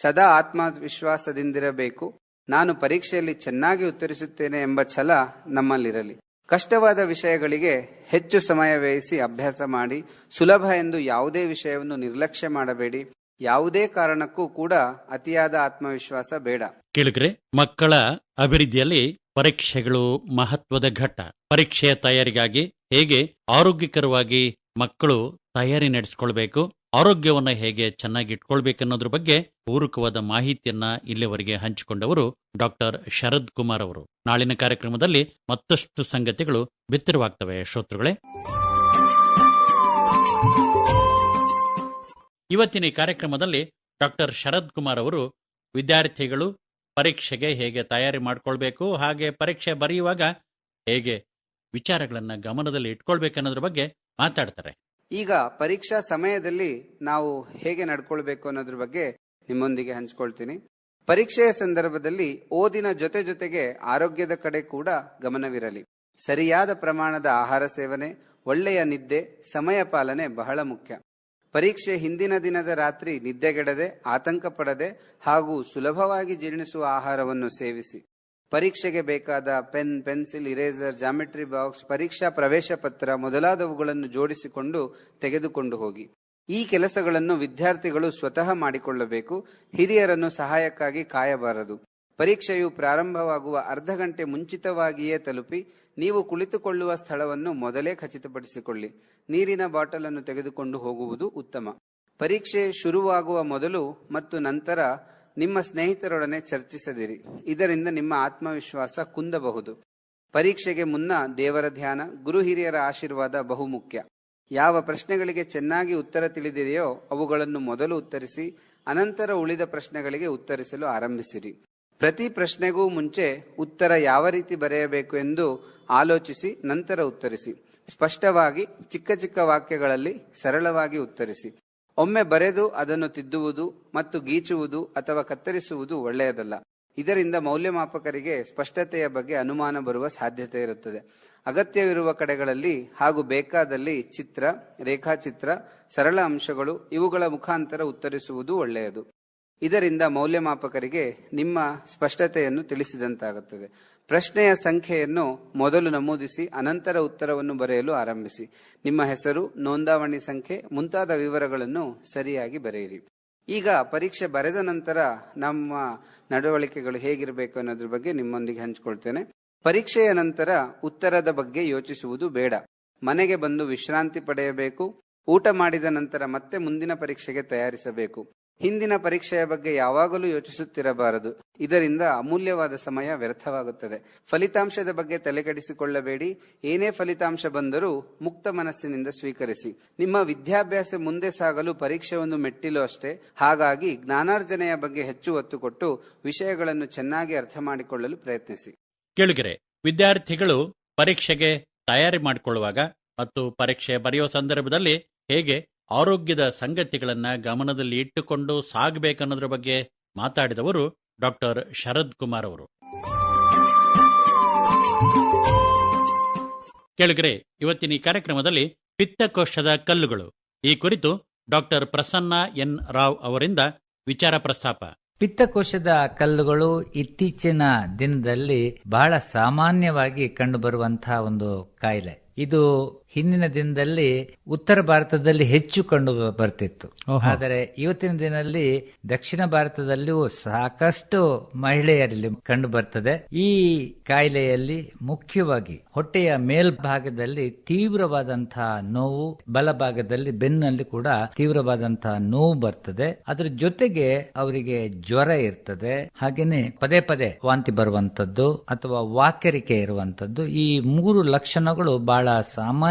G: ಸದಾ ಆತ್ಮವಿಶ್ವಾಸದಿಂದಿರಬೇಕು. ನಾನು ಪರೀಕ್ಷೆಯಲ್ಲಿ ಚೆನ್ನಾಗಿ ಉತ್ತರಿಸುತ್ತೇನೆ ಎಂಬ ಛಲ ನಮ್ಮಲ್ಲಿರಲಿ. ಕಷ್ಟವಾದ ವಿಷಯಗಳಿಗೆ ಹೆಚ್ಚು ಸಮಯ ವ್ಯಯಿಸಿ ಅಭ್ಯಾಸ ಮಾಡಿ, ಸುಲಭ ಎಂದು ಯಾವುದೇ ವಿಷಯವನ್ನು ನಿರ್ಲಕ್ಷ್ಯ ಮಾಡಬೇಡಿ. ಯಾವುದೇ ಕಾರಣಕ್ಕೂ ಕೂಡ ಅತಿಯಾದ ಆತ್ಮವಿಶ್ವಾಸ ಬೇಡ.
D: ಕೇಳಿದ್ರೆ ಮಕ್ಕಳ ಅಭಿವೃದ್ಧಿಯಲ್ಲಿ ಪರೀಕ್ಷೆಗಳು ಮಹತ್ವದ ಘಟ್ಟ. ಪರೀಕ್ಷೆಯ ತಯಾರಿಗಾಗಿ ಹೇಗೆ ಆರೋಗ್ಯಕರವಾಗಿ ಮಕ್ಕಳು ತಯಾರಿ ನಡೆಸ್ಕೊಳ್ಬೇಕು, ಆರೋಗ್ಯವನ್ನು ಹೇಗೆ ಚೆನ್ನಾಗಿ ಇಟ್ಕೊಳ್ಬೇಕನ್ನೋದ್ರ ಬಗ್ಗೆ ಪೂರಕವಾದ ಮಾಹಿತಿಯನ್ನ ಇಲ್ಲಿವರೆಗೆ ಹಂಚಿಕೊಂಡವರು ಡಾಕ್ಟರ್ ಶರದ್ ಕುಮಾರ್ ಅವರು. ನಾಳಿನ ಕಾರ್ಯಕ್ರಮದಲ್ಲಿ ಮತ್ತಷ್ಟು ಸಂಗತಿಗಳು ಬಿತ್ತಿರವಾಗ್ತವೆ. ಶ್ರೋತೃಗಳೇ ಇವತ್ತಿನ ಈ ಕಾರ್ಯಕ್ರಮದಲ್ಲಿ ಡಾಕ್ಟರ್ ಶರದ್ ಕುಮಾರ್ ಅವರು ವಿದ್ಯಾರ್ಥಿಗಳು ಪರೀಕ್ಷೆಗೆ ಹೇಗೆ ತಯಾರಿ ಮಾಡಿಕೊಳ್ಬೇಕು, ಹಾಗೆ ಪರೀಕ್ಷೆ ಬರೆಯುವಾಗ ಹೇಗೆ ವಿಚಾರಗಳನ್ನ ಗಮನದಲ್ಲಿ ಇಟ್ಕೊಳ್ಬೇಕನ್ನೋದ್ರ ಬಗ್ಗೆ ಮಾತಾಡ್ತಾರೆ.
G: ಈಗ ಪರೀಕ್ಷಾ ಸಮಯದಲ್ಲಿ ನಾವು ಹೇಗೆ ನಡ್ಕೊಳ್ಬೇಕು ಅನ್ನೋದ್ರ ಬಗ್ಗೆ ನಿಮ್ಮೊಂದಿಗೆ ಹಂಚ್ಕೊಳ್ತೀನಿ. ಪರೀಕ್ಷೆಯ ಸಂದರ್ಭದಲ್ಲಿ ಓದಿನ ಜೊತೆ ಜೊತೆಗೆ ಆರೋಗ್ಯದ ಕಡೆ ಕೂಡ ಗಮನವಿರಲಿ. ಸರಿಯಾದ ಪ್ರಮಾಣದ ಆಹಾರ ಸೇವನೆ, ಒಳ್ಳೆಯ ನಿದ್ದೆ, ಸಮಯ ಪಾಲನೆ ಬಹಳ ಮುಖ್ಯ. ಪರೀಕ್ಷೆ ಹಿಂದಿನ ದಿನದ ರಾತ್ರಿ ನಿದ್ದೆಗೆಡದೆ ಆತಂಕ ಪಡದೆ ಹಾಗೂ ಸುಲಭವಾಗಿ ಜೀರ್ಣಿಸುವ ಆಹಾರವನ್ನು ಸೇವಿಸಿ. ಪರೀಕ್ಷೆಗೆ ಬೇಕಾದ pen, pencil, eraser, geometry box, ಪರೀಕ್ಷಾ ಪ್ರವೇಶ ಪತ್ರ ಮೊದಲಾದವುಗಳನ್ನು ಜೋಡಿಸಿಕೊಂಡು ತೆಗೆದುಕೊಂಡು ಹೋಗಿ. ಈ ಕೆಲಸಗಳನ್ನು ವಿದ್ಯಾರ್ಥಿಗಳು ಸ್ವತಃ ಮಾಡಿಕೊಳ್ಳಬೇಕು, ಹಿರಿಯರನ್ನು ಸಹಾಯಕ್ಕಾಗಿ ಕಾಯಬಾರದು. ಪರೀಕ್ಷೆಯು ಪ್ರಾರಂಭವಾಗುವ ಅರ್ಧ ಗಂಟೆ ಮುಂಚಿತವಾಗಿಯೇ ತಲುಪಿ ನೀವು ಕುಳಿತುಕೊಳ್ಳುವ ಸ್ಥಳವನ್ನು ಮೊದಲೇ ಖಚಿತಪಡಿಸಿಕೊಳ್ಳಿ. ನೀರಿನ ಬಾಟಲ್ ಅನ್ನು ತೆಗೆದುಕೊಂಡು ಹೋಗುವುದು ಉತ್ತಮ. ಪರೀಕ್ಷೆ ಶುರುವಾಗುವ ಮೊದಲು ಮತ್ತು ನಂತರ ನಿಮ್ಮ ಸ್ನೇಹಿತರೊಡನೆ ಚರ್ಚಿಸದಿರಿ. ಇದರಿಂದ ನಿಮ್ಮ ಆತ್ಮವಿಶ್ವಾಸ ಕುಂದಬಹುದು. ಪರೀಕ್ಷೆಗೆ ಮುನ್ನ ದೇವರ ಧ್ಯಾನ, ಗುರು ಹಿರಿಯರ ಆಶೀರ್ವಾದ ಬಹುಮುಖ್ಯ. ಯಾವ ಪ್ರಶ್ನೆಗಳಿಗೆ ಚೆನ್ನಾಗಿ ಉತ್ತರ ತಿಳಿದಿದೆಯೋ ಅವುಗಳನ್ನು ಮೊದಲು ಉತ್ತರಿಸಿ, ಅನಂತರ ಉಳಿದ ಪ್ರಶ್ನೆಗಳಿಗೆ ಉತ್ತರಿಸಲು ಆರಂಭಿಸಿರಿ. ಪ್ರತಿ ಪ್ರಶ್ನೆಗೂ ಮುಂಚೆ ಉತ್ತರ ಯಾವ ರೀತಿ ಬರೆಯಬೇಕು ಎಂದು ಆಲೋಚಿಸಿ, ನಂತರ ಉತ್ತರಿಸಿ. ಸ್ಪಷ್ಟವಾಗಿ, ಚಿಕ್ಕ ಚಿಕ್ಕ ವಾಕ್ಯಗಳಲ್ಲಿ ಸರಳವಾಗಿ ಉತ್ತರಿಸಿ. ಒಮ್ಮೆ ಬರೆದು ಅದನ್ನು ತಿದ್ದುವುದು ಮತ್ತು ಗೀಚುವುದು ಅಥವಾ ಕತ್ತರಿಸುವುದು ಒಳ್ಳೆಯದಲ್ಲ. ಇದರಿಂದ ಮೌಲ್ಯಮಾಪಕರಿಗೆ ಸ್ಪಷ್ಟತೆಯ ಬಗ್ಗೆ ಅನುಮಾನ ಬರುವ ಸಾಧ್ಯತೆ ಇರುತ್ತದೆ. ಅಗತ್ಯವಿರುವ ಕಡೆಗಳಲ್ಲಿ ಹಾಗೂ ಬೇಕಾದಲ್ಲಿ ಚಿತ್ರ, ರೇಖಾಚಿತ್ರ, ಸರಳ ಅಂಶಗಳು ಇವುಗಳ ಮುಖಾಂತರ ಉತ್ತರಿಸುವುದು ಒಳ್ಳೆಯದು. ಇದರಿಂದ ಮೌಲ್ಯಮಾಪಕರಿಗೆ ನಿಮ್ಮ ಸ್ಪಷ್ಟತೆಯನ್ನು ತಿಳಿಸಿದಂತಾಗುತ್ತದೆ. ಪ್ರಶ್ನೆಯ ಸಂಖ್ಯೆಯನ್ನು ಮೊದಲು ನಮೂದಿಸಿ, ಅನಂತರ ಉತ್ತರವನ್ನು ಬರೆಯಲು ಆರಂಭಿಸಿ. ನಿಮ್ಮ ಹೆಸರು, ನೋಂದಾವಣಿ ಸಂಖ್ಯೆ, ಮುಂತಾದ ವಿವರಗಳನ್ನು ಸರಿಯಾಗಿ ಬರೆಯಿರಿ. ಈಗ ಪರೀಕ್ಷೆ ಬರೆದ ನಂತರ ನಮ್ಮ ನಡವಳಿಕೆಗಳು ಹೇಗಿರಬೇಕು ಅನ್ನೋದ್ರ ಬಗ್ಗೆ ನಿಮ್ಮೊಂದಿಗೆ ಹಂಚಿಕೊಳ್ತೇನೆ. ಪರೀಕ್ಷೆಯ ನಂತರ ಉತ್ತರದ ಬಗ್ಗೆ ಯೋಚಿಸುವುದು ಬೇಡ. ಮನೆಗೆ ಬಂದು ವಿಶ್ರಾಂತಿ ಪಡೆಯಬೇಕು. ಊಟ ಮಾಡಿದ ನಂತರ ಮತ್ತೆ ಮುಂದಿನ ಪರೀಕ್ಷೆಗೆ ತಯಾರಿಸಬೇಕು. ಹಿಂದಿನ ಪರೀಕ್ಷೆಯ ಬಗ್ಗೆ ಯಾವಾಗಲೂ ಯೋಚಿಸುತ್ತಿರಬಾರದು. ಇದರಿಂದ ಅಮೂಲ್ಯವಾದ ಸಮಯ ವ್ಯರ್ಥವಾಗುತ್ತದೆ. ಫಲಿತಾಂಶದ ಬಗ್ಗೆ ತಲೆಕೆಡಿಸಿಕೊಳ್ಳಬೇಡಿ. ಏನೇ ಫಲಿತಾಂಶ ಬಂದರೂ ಮುಕ್ತ ಮನಸ್ಸಿನಿಂದ ಸ್ವೀಕರಿಸಿ. ನಿಮ್ಮ ವಿದ್ಯಾಭ್ಯಾಸ ಮುಂದೆ ಸಾಗಲು ಪರೀಕ್ಷೆ ಮೆಟ್ಟಿಲು ಅಷ್ಟೇ. ಹಾಗಾಗಿ ಜ್ಞಾನಾರ್ಜನೆಯ ಬಗ್ಗೆ ಹೆಚ್ಚು ಒತ್ತು ಕೊಟ್ಟು ವಿಷಯಗಳನ್ನು ಚೆನ್ನಾಗಿ ಅರ್ಥ ಮಾಡಿಕೊಳ್ಳಲು ಪ್ರಯತ್ನಿಸಿ.
D: ಕೇಳುಗೆರೆ, ವಿದ್ಯಾರ್ಥಿಗಳು ಪರೀಕ್ಷೆಗೆ ತಯಾರಿ ಮಾಡಿಕೊಳ್ಳುವಾಗ ಮತ್ತು ಪರೀಕ್ಷೆ ಬರೆಯುವ ಸಂದರ್ಭದಲ್ಲಿ ಹೇಗೆ ಆರೋಗ್ಯದ ಸಂಗತಿಗಳನ್ನ ಗಮನದಲ್ಲಿ ಇಟ್ಟುಕೊಂಡು ಸಾಗಬೇಕನ್ನೋದ್ರ ಬಗ್ಗೆ ಮಾತಾಡಿದವರು ಡಾಕ್ಟರ್ ಶರದ್ ಕುಮಾರ್ ಅವರು. ಕೇಳುಗರೆ, ಇವತ್ತಿನ ಈ ಕಾರ್ಯಕ್ರಮದಲ್ಲಿ ಪಿತ್ತಕೋಶದ ಕಲ್ಲುಗಳು. ಈ ಕುರಿತು ಡಾಕ್ಟರ್ ಪ್ರಸನ್ನ ಎನ್ ರಾವ್ ಅವರಿಂದ ವಿಚಾರ ಪ್ರಸ್ತಾಪ.
H: ಪಿತ್ತಕೋಶದ ಕಲ್ಲುಗಳು ಇತ್ತೀಚಿನ ದಿನದಲ್ಲಿ ಬಹಳ ಸಾಮಾನ್ಯವಾಗಿ ಕಂಡುಬರುವಂತಹ ಒಂದು ಕಾಯಿಲೆ. ಇದು ಹಿಂದಿನ ದಿನದಲ್ಲಿ ಉತ್ತರ ಭಾರತದಲ್ಲಿ ಹೆಚ್ಚು ಕಂಡು ಬರ್ತಿತ್ತು. ಆದರೆ ಇವತ್ತಿನ ದಿನದಲ್ಲಿ ದಕ್ಷಿಣ ಭಾರತದಲ್ಲಿಯೂ ಸಾಕಷ್ಟು ಮಹಿಳೆಯರಲ್ಲಿ ಕಂಡು ಬರ್ತದೆ. ಈ ಕಾಯಿಲೆಯಲ್ಲಿ ಮುಖ್ಯವಾಗಿ ಹೊಟ್ಟೆಯ ಮೇಲ್ಭಾಗದಲ್ಲಿ ತೀವ್ರವಾದಂತಹ ನೋವು ಬಲಭಾಗದಲ್ಲಿ ಬೆನ್ನಲ್ಲಿ ಕೂಡ ತೀವ್ರವಾದಂತಹ ನೋವು ಬರ್ತದೆ. ಅದ್ರ ಜೊತೆಗೆ ಅವರಿಗೆ ಜ್ವರ ಇರ್ತದೆ. ಹಾಗೇನೆ ಪದೇ ಪದೇ ವಾಂತಿ ಬರುವಂತದ್ದು ಅಥವಾ ವಾಕರಿಕೆ ಇರುವಂತದ್ದು ಈ ಮೂರು ಲಕ್ಷಣಗಳು ಬಹಳ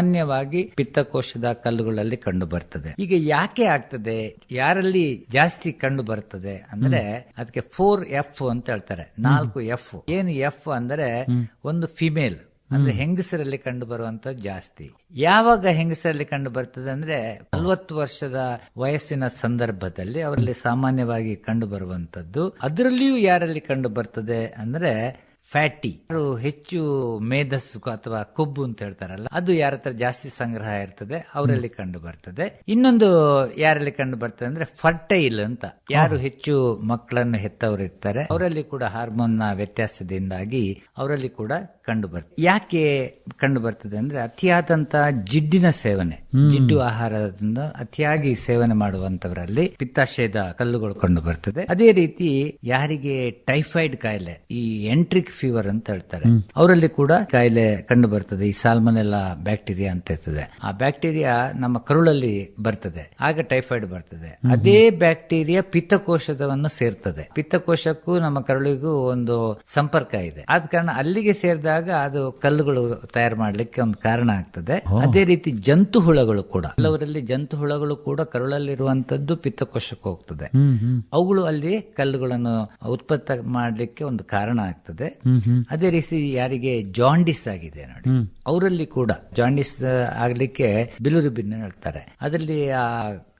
H: ಸಾಮಾನ್ಯವಾಗಿ ಪಿತ್ತಕೋಶದ ಕಲ್ಲುಗಳಲ್ಲಿ ಕಂಡು ಬರ್ತದೆ. ಈಗ ಯಾಕೆ ಆಗ್ತದೆ? ಯಾರಲ್ಲಿ ಜಾಸ್ತಿ ಕಂಡು ಬರ್ತದೆ ಅಂದ್ರೆ ಅದಕ್ಕೆ ಫೋರ್ ಎಫ್ ಅಂತ ಹೇಳ್ತಾರೆ. ನಾಲ್ಕು ಎಫ್ ಏನು ಎಫ್ ಅಂದ್ರೆ ಒಂದು ಫಿಮೇಲ್ ಅಂದ್ರೆ ಹೆಂಗಸರಲ್ಲಿ ಕಂಡು ಬರುವಂತ ಜಾಸ್ತಿ. ಯಾವಾಗ ಹೆಂಗಸರಲ್ಲಿ ಕಂಡು ಬರ್ತದೆ ಅಂದ್ರೆ ನಲ್ವತ್ತು ವರ್ಷದ ವಯಸ್ಸಿನ ಸಂದರ್ಭದಲ್ಲಿ ಅವರಲ್ಲಿ ಸಾಮಾನ್ಯವಾಗಿ ಕಂಡು ಬರುವಂತದ್ದು ಅದರಲ್ಲಿಯೂ ಯಾರಲ್ಲಿ ಕಂಡು ಬರ್ತದೆ ಅಂದ್ರೆ ಫ್ಯಾಟಿ. ಹೆಚ್ಚು ಮೇಧಸ್ಸು ಅಥವಾ ಕೊಬ್ಬು ಅಂತ ಹೇಳ್ತಾರಲ್ಲ ಅದು ಯಾರ ಹತ್ರ ಜಾಸ್ತಿ ಸಂಗ್ರಹ ಇರ್ತದೆ ಅವರಲ್ಲಿ ಕಂಡು ಬರ್ತದೆ. ಇನ್ನೊಂದು ಯಾರಲ್ಲಿ ಕಂಡು ಬರ್ತದೆ ಅಂದ್ರೆ ಫರ್ಟೈಲ್ ಅಂತ. ಯಾರು ಹೆಚ್ಚು ಮಕ್ಕಳನ್ನು ಹೆತ್ತವರು ಇರ್ತಾರೆ ಅವರಲ್ಲಿ ಕೂಡ ಹಾರ್ಮೋನ್ನ ವ್ಯತ್ಯಾಸದಿಂದಾಗಿ ಅವರಲ್ಲಿ ಕೂಡ ಕಂಡು ಬರ್ತದೆ. ಯಾಕೆ ಕಂಡು ಬರ್ತದೆ ಅಂದ್ರೆ ಅತಿಯಾದಂತ ಜಿಡ್ಡಿನ ಸೇವನೆ. ಜಿಡ್ಡು ಆಹಾರದಿಂದ ಅತಿಯಾಗಿ ಸೇವನೆ ಮಾಡುವಂತವರಲ್ಲಿ ಪಿತ್ತಾಶಯದ ಕಲ್ಲುಗಳು ಕಂಡು ಬರ್ತದೆ. ಅದೇ ರೀತಿ ಯಾರಿಗೆ ಟೈಫಾಯ್ಡ್ ಕಾಯಿಲೆ ಈ ಎಂಟ್ರಿಕ್ ಫೀವರ್ ಅಂತ ಹೇಳ್ತಾರೆ. ಅವರಲ್ಲಿ ಕೂಡ ಕಾಯಿಲೆ ಕಂಡು ಬರ್ತದೆ. ಈ ಸಾಲ್ಮನೆಲ್ಲ ಬ್ಯಾಕ್ಟೀರಿಯಾ ಅಂತ ಇರ್ತದೆ. ಆ ಬ್ಯಾಕ್ಟೀರಿಯಾ ನಮ್ಮ ಕರುಳಲ್ಲಿ ಬರ್ತದೆ. ಆಗ ಟೈಫಾಯ್ಡ್ ಬರ್ತದೆ. ಅದೇ ಬ್ಯಾಕ್ಟೀರಿಯಾ ಪಿತ್ತಕೋಶವನ್ನು ಸೇರ್ತದೆ. ಪಿತ್ತಕೋಶಕ್ಕೂ ನಮ್ಮ ಕರುಳಿಗೂ ಒಂದು ಸಂಪರ್ಕ ಇದೆ. ಆದ ಕಾರಣ ಅಲ್ಲಿಗೆ ಸೇರಿದಾಗ ಅದು ಕಲ್ಲುಗಳು ತಯಾರು ಮಾಡ್ಲಿಕ್ಕೆ ಒಂದು ಕಾರಣ ಆಗ್ತದೆ. ಅದೇ ರೀತಿ ಜಂತು ಹುಳಗಳು ಕೂಡ. ಕೆಲವರಲ್ಲಿ ಜಂತು ಹುಳಗಳು ಕೂಡ ಕರುಳಲ್ಲಿರುವಂತದ್ದು ಪಿತ್ತಕೋಶಕ್ಕೆ ಹೋಗ್ತದೆ. ಅವುಗಳು ಅಲ್ಲಿ ಕಲ್ಲುಗಳನ್ನು ಉತ್ಪತ್ತಿ ಮಾಡಲಿಕ್ಕೆ ಒಂದು ಕಾರಣ ಆಗ್ತದೆ. ಅದೇ ರೀತಿ ಯಾರಿಗೆ ಜಾಂಡಿಸ್ ಆಗಿದೆ ನೋಡಿ. ಅವರಲ್ಲಿ ಕೂಡ ಜಾಂಡಿಸ್ ಆಗ್ಲಿಕ್ಕೆ ಬಿಲುರುಬಿನ್ ಹೇಳ್ತಾರೆ ಅದರಲ್ಲಿ ಆ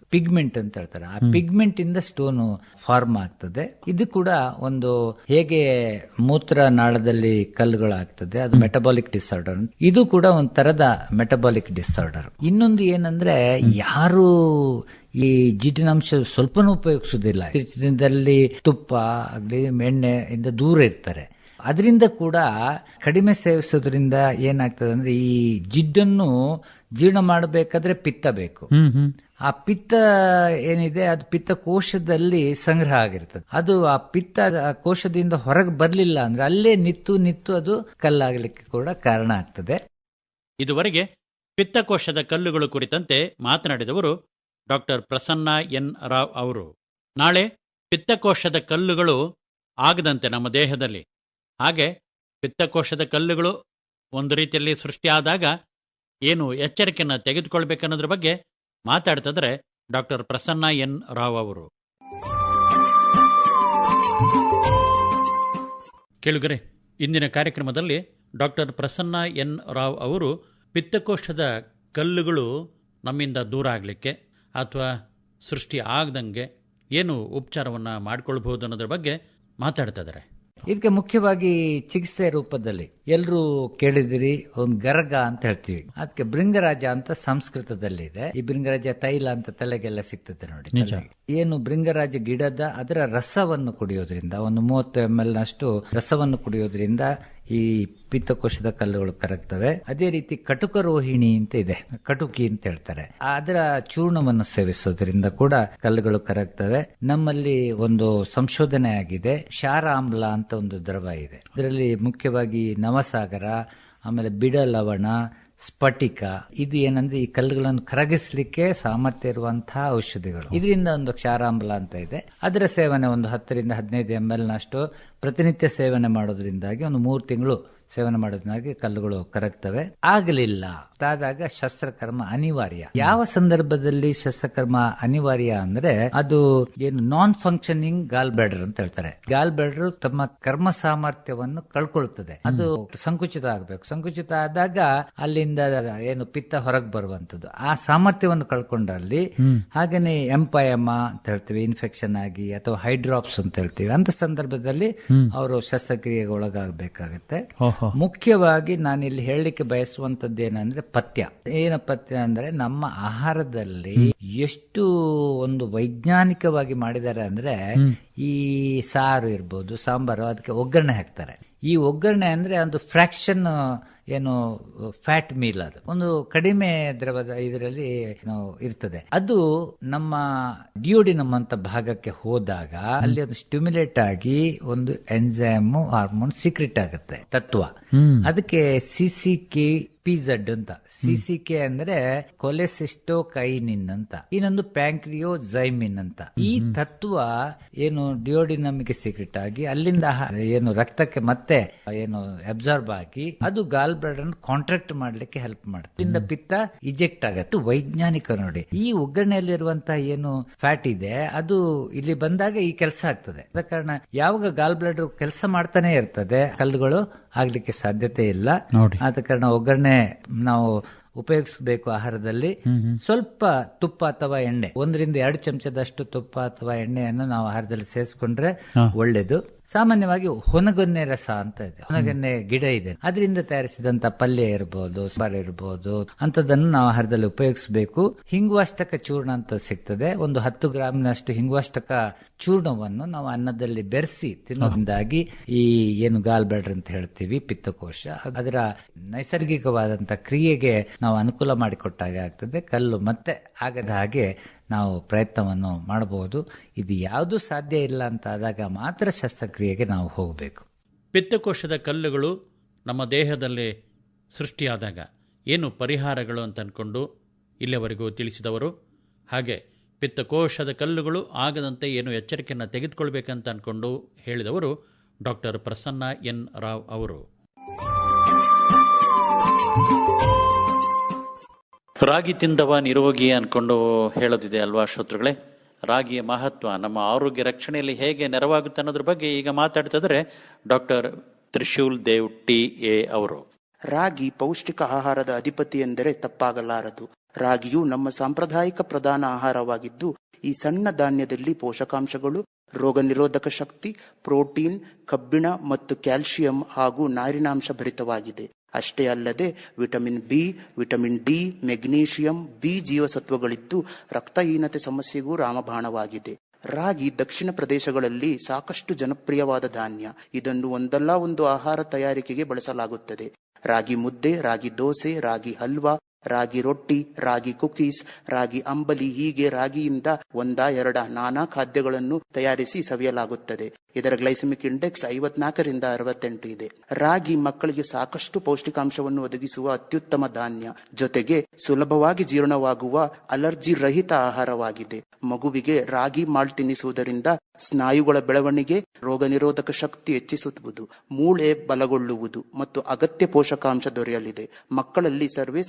H: ಪಿಗ್ಮೆಂಟ್ ಅಂತ ಹೇಳ್ತಾರೆ. ಆ ಪಿಗ್ಮೆಂಟ್ ಇಂದ ಸ್ಟೋನ್ ಫಾರ್ಮ್ ಆಗ್ತದೆ. ಇದು ಕೂಡ ಒಂದು ಹೇಗೆ ಮೂತ್ರ ನಾಳದಲ್ಲಿ ಕಲ್ಲುಗಳಾಗ್ತದೆ ಅದು ಮೆಟಬಾಲಿಕ್ ಡಿಸಾರ್ಡರ್ ಇದು ಕೂಡ ಒಂದು ತರದ ಮೆಟಬಾಲಿಕ್ ಡಿಸಾರ್ಡರ್ ಇನ್ನೊಂದು ಏನಂದ್ರೆ ಯಾರು ಈ ಜಿಡ್ಡಿನಂಶ ಸ್ವಲ್ಪನೂ ಉಪಯೋಗಿಸೋದಿಲ್ಲ ತುಪ್ಪ ಆಗ್ಲಿ ಎಣ್ಣೆ ಇಂದ ದೂರ ಇರ್ತಾರೆ. ಅದರಿಂದ ಕೂಡ ಕಡಿಮೆ ಸೇವಿಸೋದ್ರಿಂದ ಏನಾಗ್ತದೆ ಅಂದ್ರೆ ಈ ಜಿಡ್ಡನ್ನು ಜೀರ್ಣ ಮಾಡಬೇಕಾದ್ರೆ ಪಿತ್ತ ಬೇಕು. ಆ ಪಿತ್ತ ಏನಿದೆ ಅದು ಪಿತ್ತ ಕೋಶದಲ್ಲಿ ಸಂಗ್ರಹ ಆಗಿರ್ತದೆ. ಅದು ಆ ಪಿತ್ತ ಆ ಕೋಶದಿಂದ ಹೊರಗೆ ಬರಲಿಲ್ಲ ಅಂದ್ರೆ ಅಲ್ಲೇ ನಿತ್ತು ನಿತ್ತು ಅದು ಕಲ್ಲಾಗಲಿಕ್ಕೆ ಕೂಡ ಕಾರಣ ಆಗ್ತದೆ.
D: ಇದುವರೆಗೆ ಪಿತ್ತಕೋಶದ ಕಲ್ಲುಗಳು ಕುರಿತಂತೆ ಮಾತನಾಡಿದವರು ಡಾಕ್ಟರ್ ಪ್ರಸನ್ನ ಎನ್ ರಾವ್ ಅವರು. ನಾಳೆ ಪಿತ್ತಕೋಶದ ಕಲ್ಲುಗಳು ಆಗದಂತೆ ನಮ್ಮ ದೇಹದಲ್ಲಿ. ಹಾಗೆ ಪಿತ್ತಕೋಶದ ಕಲ್ಲುಗಳು ಒಂದು ರೀತಿಯಲ್ಲಿ ಸೃಷ್ಟಿಯಾದಾಗ ಏನು ಎಚ್ಚರಿಕೆಯನ್ನು ತೆಗೆದುಕೊಳ್ಬೇಕನ್ನೋದ್ರ ಬಗ್ಗೆ ಮಾತಾಡ್ತಿದ್ರೆ ಡಾಕ್ಟರ್ ಪ್ರಸನ್ನ ಎನ್ ರಾವ್ ಅವರು. ಕೇಳುಗರೆ, ಇಂದಿನ ಕಾರ್ಯಕ್ರಮದಲ್ಲಿ ಡಾಕ್ಟರ್ ಪ್ರಸನ್ನ ಎನ್ ರಾವ್ ಅವರು ಪಿತ್ತಕೋಶದ ಕಲ್ಲುಗಳು ನಮ್ಮಿಂದ ದೂರ ಆಗಲಿಕ್ಕೆ ಅಥವಾ ಸೃಷ್ಟಿ ಆಗದಂಗೆ ಏನು ಉಪಚಾರವನ್ನು ಮಾಡ್ಕೊಳ್ಬಹುದು ಅನ್ನೋದ್ರ ಬಗ್ಗೆ ಮಾತಾಡ್ತಾ ಇದ್ದಾರೆ
H: ಇದಕ್ಕೆ ಮುಖ್ಯವಾಗಿ ಚಿಕಿತ್ಸೆ ರೂಪದಲ್ಲಿ. ಎಲ್ಲರೂ ಕೇಳಿದಿರಿ ಒಂದು ಗರಗ ಅಂತ ಹೇಳ್ತೀವಿ. ಅದಕ್ಕೆ ಬೃಂಗರಾಜ ಅಂತ ಸಂಸ್ಕೃತದಲ್ಲಿ ಇದೆ ಈ ಬೃಂಗರಾಜ ತೈಲ ಅಂತ ತಲೆಗೆಲ್ಲ ಸಿಗ್ತದೆ ನೋಡಿ. ಏನು ಬೃಂಗರಾಜ ಗಿಡದ ಅದರ ರಸವನ್ನು ಕುಡಿಯೋದ್ರಿಂದ ಒಂದು ಮೂವತ್ತು ಎಂ ಎಲ್ ನಷ್ಟು ರಸವನ್ನು ಕುಡಿಯೋದ್ರಿಂದ ಈ ಪಿತ್ತಕೋಶದ ಕಲ್ಲುಗಳು ಕರಗ್ತವೆ. ಅದೇ ರೀತಿ ಕಟುಕ ರೋಹಿಣಿ ಅಂತ ಇದೆ. ಕಟುಕಿ ಅಂತ ಹೇಳ್ತಾರೆ. ಅದರ ಚೂರ್ಣವನ್ನು ಸೇವಿಸೋದ್ರಿಂದ ಕೂಡ ಕಲ್ಲುಗಳು ಕರಗ್ತವೆ. ನಮ್ಮಲ್ಲಿ ಒಂದು ಸಂಶೋಧನೆ ಆಗಿದೆ. ಶಾರಾಮ್ಲ ಅಂತ ಒಂದು ದ್ರವ ಇದೆ. ಇದರಲ್ಲಿ ಮುಖ್ಯವಾಗಿ ನವಸಾಗರ, ಆಮೇಲೆ ಬಿಡ ಲವಣ ಸ್ಫಟಿಕ. ಇದು ಏನಂದ್ರೆ ಈ ಕಲ್ಲುಗಳನ್ನು ಕರಗಿಸ್ಲಿಕ್ಕೆ ಸಾಮರ್ಥ್ಯ ಇರುವಂತಹ ಔಷಧಿಗಳು. ಇದರಿಂದ ಒಂದು ಕ್ಷಾರಾಂಬಲ ಅಂತ ಇದೆ. ಅದರ ಸೇವನೆ ಒಂದು ಹತ್ತರಿಂದ ಹದಿನೈದು ಎಂ ಎಲ್ ನಷ್ಟು ಪ್ರತಿನಿತ್ಯ ಸೇವನೆ ಮಾಡೋದ್ರಿಂದಾಗಿ ಒಂದು ಮೂರು ತಿಂಗಳು ಸೇವನೆ ಮಾಡೋದನ್ನಾಗಿ ಕಲ್ಲುಗಳು ಕರಗ್ತವೆ. ಆಗಲಿಲ್ಲ. ಆದಾಗ ಶಸ್ತ್ರಕರ್ಮ ಅನಿವಾರ್ಯ. ಯಾವ ಸಂದರ್ಭದಲ್ಲಿ ಶಸ್ತ್ರಕರ್ಮ ಅನಿವಾರ್ಯ ಅಂದ್ರೆ ಅದು ಏನು ನಾನ್ ಫಂಕ್ಷನಿಂಗ್ ಗಾಲ್ ಬ್ಯಾಡರ್ ಅಂತ ಹೇಳ್ತಾರೆ. ಗಾಲ್ ಬ್ಯಾಡರ್ ತಮ್ಮ ಕರ್ಮ ಸಾಮರ್ಥ್ಯವನ್ನು ಕಳ್ಕೊಳ್ತದೆ. ಅದು ಸಂಕುಚಿತ ಆಗಬೇಕು. ಸಂಕುಚಿತ ಆದಾಗ ಅಲ್ಲಿಂದ ಏನು ಪಿತ್ತ ಹೊರಗೆ ಬರುವಂತದ್ದು. ಆ ಸಾಮರ್ಥ್ಯವನ್ನು ಕಳ್ಕೊಂಡಲ್ಲಿ ಹಾಗೇನೆ ಎಂಪಯಮ ಅಂತ ಹೇಳ್ತೀವಿ ಇನ್ಫೆಕ್ಷನ್ ಆಗಿ ಅಥವಾ ಹೈಡ್ರಾಪ್ಸ್ ಅಂತ ಹೇಳ್ತೀವಿ. ಅಂತ ಸಂದರ್ಭದಲ್ಲಿ ಅವರು ಶಸ್ತ್ರಕ್ರಿಯೆಗೆ ಒಳಗಾಗಬೇಕಾಗತ್ತೆ. ಮುಖ್ಯವಾಗಿ ನಾನು ಇಲ್ಲಿ ಹೇಳಲಿಕ್ಕೆ ಬಯಸುವಂತದ್ದು ಏನಂದ್ರೆ ಪಥ್ಯ. ಏನ ಪಥ್ಯ ಅಂದ್ರೆ ನಮ್ಮ ಆಹಾರದಲ್ಲಿ ಎಷ್ಟು ಒಂದು ವೈಜ್ಞಾನಿಕವಾಗಿ ಮಾಡಿದ್ದಾರೆ ಅಂದ್ರೆ ಈ ಸಾರು ಇರ್ಬೋದು ಸಾಂಬಾರು ಅದಕ್ಕೆ ಒಗ್ಗರಣೆ ಹಾಕ್ತಾರೆ. ಈ ಒಗ್ಗರಣೆ ಅಂದ್ರೆ ಒಂದು ಫ್ರಾಕ್ಷನ್ ಏನು ಫ್ಯಾಟ್ ಮೀಲ್ ಅದು. ಒಂದು ಕಡಿಮೆ ದ್ರವದ ಇದರಲ್ಲಿ ಏನು ಇರ್ತದೆ. ಅದು ನಮ್ಮ ಡಿಯೋಡಿನಮ್ ಅಂತ ಭಾಗಕ್ಕೆ ಹೋದಾಗ ಅಲ್ಲಿ ಒಂದು ಸ್ಟಿಮ್ಯುಲೇಟ್ ಆಗಿ ಒಂದು ಎನ್ಸೈಮ್ ಹಾರ್ಮೋನ್ ಸೀಕ್ರೆಟ್ ಆಗುತ್ತೆ ತತ್ವ. ಅದಕ್ಕೆ ಸಿ ಸಿ ಕೆ ಪಿಝಡ್ ಅಂತ. ಸಿ ಸಿ ಕೆ ಅಂದ್ರೆ ಕೊಲೆಸಿಸ್ಟೋಕೈನಿನ್ ಅಂತ. ಇನ್ನೊಂದು ಪ್ಯಾಂಕ್ರಿಯೋ ಜೈಮಿನ್ ಅಂತ. ಈ ತತ್ವ ಏನು ಡಿಯೋಡಿನಮಿಗೆ ಸೀಕ್ರೆಟ್ ಆಗಿ ಅಲ್ಲಿಂದ ಏನು ರಕ್ತಕ್ಕೆ ಮತ್ತೆ ಏನು ಅಬ್ಸಾರ್ಬ್ ಆಗಿ ಅದು ಗಾಲ್ ಬ್ಲಡ್ ಅನ್ನು ಕಾಂಟ್ರಾಕ್ಟ್ ಮಾಡ್ಲಿಕ್ಕೆ ಹೆಲ್ಪ್ ಮಾಡುತ್ತೆ. ಇಂದ ಪಿತ್ತ ಇಜೆಕ್ಟ್ ಆಗುತ್ತೆ. ವೈಜ್ಞಾನಿಕ ನೋಡಿ. ಈ ಒಗ್ಗರಣೆಯಲ್ಲಿರುವಂತಹ ಏನು ಫ್ಯಾಟ್ ಇದೆ ಅದು ಇಲ್ಲಿ ಬಂದಾಗ ಈ ಕೆಲಸ ಆಗ್ತದೆ. ಅದ ಕಾರಣ ಯಾವಾಗ ಗಾಲ್ ಬ್ಲಡ್ ಕೆಲಸ ಮಾಡ್ತಾನೆ ಇರ್ತದೆ ಕಲ್ಲುಗಳು ಆಗ್ಲಿಕ್ಕೆ ಸಾಧ್ಯತೆ ಇಲ್ಲ. ಆದ ಕಾರಣ ಒಗ್ಗರಣೆ ನಾವು ಉಪಯೋಗಿಸಬೇಕು ಆಹಾರದಲ್ಲಿ. ಸ್ವಲ್ಪ ತುಪ್ಪ ಅಥವಾ ಎಣ್ಣೆ. ಒಂದರಿಂದ ಎರಡು ಚಮಚದಷ್ಟು ತುಪ್ಪ ಅಥವಾ ಎಣ್ಣೆಯನ್ನು ನಾವು ಆಹಾರದಲ್ಲಿ ಸೇರಿಸ್ಕೊಂಡ್ರೆ ಒಳ್ಳೇದು. ಸಾಮಾನ್ಯವಾಗಿ ಹೊನಗೊನ್ನೆ ರಸ ಅಂತ ಇದೆ. ಹೊನಗೊನ್ನೆ ಗಿಡ ಇದೆ. ಅದರಿಂದ ತಯಾರಿಸಿದಂತ ಪಲ್ಯ ಇರಬಹುದು ಸಾಂಬಾರ್ ಇರಬಹುದು ಅಂತದನ್ನು ನಾವು ಆಹಾರದಲ್ಲಿ ಉಪಯೋಗಿಸಬೇಕು. ಹಿಂಗುವಾಷ್ಟಕ ಚೂರ್ಣ ಅಂತ ಸಿಗ್ತದೆ. ಒಂದು ಹತ್ತು ಗ್ರಾಮಿನಷ್ಟು ಹಿಂಗುವಾಷ್ಟಕ ಚೂರ್ಣವನ್ನು ನಾವು ಅನ್ನದಲ್ಲಿ ಬೆರೆಸಿ ತಿನ್ನೋದ್ರಿಂದಾಗಿ ಈ ಏನು ಗಾಲ್ ಬ್ಯಾಡ್ರ್ ಅಂತ ಹೇಳ್ತೀವಿ, ಪಿತ್ತಕೋಶ, ಅದರ ನೈಸರ್ಗಿಕವಾದಂತ ಕ್ರಿಯೆಗೆ ನಾವು ಅನುಕೂಲ ಮಾಡಿಕೊಟ್ಟಾಗ ಆಗ್ತದೆ. ಕಲ್ಲು ಮತ್ತೆ ಆಗದ ಹಾಗೆ ನಾವು ಪ್ರಯತ್ನವನ್ನು ಮಾಡಬಹುದು. ಇದು ಯಾವುದು ಸಾಧ್ಯ ಇಲ್ಲ ಅಂತ ಆದಾಗ ಮಾತ್ರ ಶಸ್ತ್ರಕ್ರಿಯೆಗೆ ನಾವು ಹೋಗಬೇಕು.
D: ಪಿತ್ತಕೋಶದ ಕಲ್ಲುಗಳು ನಮ್ಮ ದೇಹದಲ್ಲಿ ಸೃಷ್ಟಿಯಾದಾಗ ಏನು ಪರಿಹಾರಗಳು ಅಂತ ಅಂದ್ಕೊಂಡು ಇಲ್ಲಿಯವರೆಗೂ ತಿಳಿಸಿದವರು. ಹಾಗೆ ಪಿತ್ತಕೋಶದ ಕಲ್ಲುಗಳು ಆಗದಂತೆ ಏನು ಎಚ್ಚರಿಕೆಯನ್ನು ತೆಗೆದುಕೊಳ್ಬೇಕಂತ ಅಂದ್ಕೊಂಡು ಹೇಳಿದವರು ಡಾಕ್ಟರ್ ಪ್ರಸನ್ನ ಎನ್ ರಾವ್ ಅವರು. ರಾಗಿ ತಿಂದವ ನಿರೋಗಿ ಅನ್ಕೊಂಡು ಹೇಳೋದಿದೆ ಅಲ್ವಾ ಶತ್ರುಗಳೇ? ರಾಗಿಯ ಮಹತ್ವ, ನಮ್ಮ ಆರೋಗ್ಯ ರಕ್ಷಣೆಯಲ್ಲಿ ಹೇಗೆ ನೆರವಾಗುತ್ತೆ ಅನ್ನೋದ್ರ ಬಗ್ಗೆ ಈಗ ಮಾತಾಡ್ತಿದ್ರೆ doctor Trishul Dev T A ಅವರು.
I: ರಾಗಿ ಪೌಷ್ಟಿಕ ಆಹಾರದ ಅಧಿಪತಿ ಎಂದರೆ ತಪ್ಪಾಗಲಾರದು. ರಾಗಿಯು ನಮ್ಮ ಸಾಂಪ್ರದಾಯಿಕ ಪ್ರಧಾನ ಆಹಾರವಾಗಿದ್ದು, ಈ ಸಣ್ಣ ಧಾನ್ಯದಲ್ಲಿ ಪೋಷಕಾಂಶಗಳು, ರೋಗ ನಿರೋಧಕ ಶಕ್ತಿ, ಪ್ರೋಟೀನ್, ಕಬ್ಬಿಣ ಮತ್ತು ಕ್ಯಾಲ್ಸಿಯಂ ಹಾಗೂ ನಾರಿನಾಂಶ ಭರಿತವಾಗಿದೆ. ಅಷ್ಟೇ ಅಲ್ಲದೆ vitamin B, vitamin D, magnesium, B ಜೀವಸತ್ವಗಳಿದ್ದು ರಕ್ತಹೀನತೆ ಸಮಸ್ಯೆಗೂ ರಾಮಬಾಣವಾಗಿದೆ. ರಾಗಿ ದಕ್ಷಿಣ ಪ್ರದೇಶಗಳಲ್ಲಿ ಸಾಕಷ್ಟು ಜನಪ್ರಿಯವಾದ ಧಾನ್ಯ. ಇದನ್ನು ಒಂದಲ್ಲ ಒಂದು ಆಹಾರ ತಯಾರಿಕೆಗೆ ಬಳಸಲಾಗುತ್ತದೆ. ರಾಗಿ ಮುದ್ದೆ, ರಾಗಿ ದೋಸೆ, ರಾಗಿ ಹಲ್ವಾ ರಾಗಿ ರೊಟ್ಟಿ, ರಾಗಿ ಕುಕೀಸ್, ರಾಗಿ ಅಂಬಲಿ ಹೀಗೆ ರಾಗಿಯಿಂದ ಒಂದ ಎರಡ ನಾನಾ ಖಾದ್ಯಗಳನ್ನು ತಯಾರಿಸಿ ಸವಿಯಲಾಗುತ್ತದೆ. ಇದರ ಗ್ಲೈಸಮಿಕ್ ಇಂಡೆಕ್ಸ್ ಐವತ್ನಾಲ್ಕರಿಂದ ಅರವತ್ತೆಂಟು ಇದೆ. ರಾಗಿ ಮಕ್ಕಳಿಗೆ ಸಾಕಷ್ಟು ಪೌಷ್ಟಿಕಾಂಶವನ್ನು ಒದಗಿಸುವ ಅತ್ಯುತ್ತಮ ಧಾನ್ಯ. ಜೊತೆಗೆ ಸುಲಭವಾಗಿ ಜೀರ್ಣವಾಗುವ ಅಲರ್ಜಿ ರಹಿತ ಆಹಾರವಾಗಿದೆ. ಮಗುವಿಗೆ ರಾಗಿ ಮಾಲ್ ತಿನ್ನಿಸುವುದರಿಂದ ಸ್ನಾಯುಗಳ ಬೆಳವಣಿಗೆ ರೋಗ ನಿರೋಧಕ ಶಕ್ತಿ ಹೆಚ್ಚಿಸುವುದು, ಮೂಳೆ ಬಲಗೊಳ್ಳುವುದು ಮತ್ತು ಅಗತ್ಯ ಪೋಷಕಾಂಶ ದೊರೆಯಲಿದೆ. ಮಕ್ಕಳಲ್ಲಿ ಸರ್ವೇ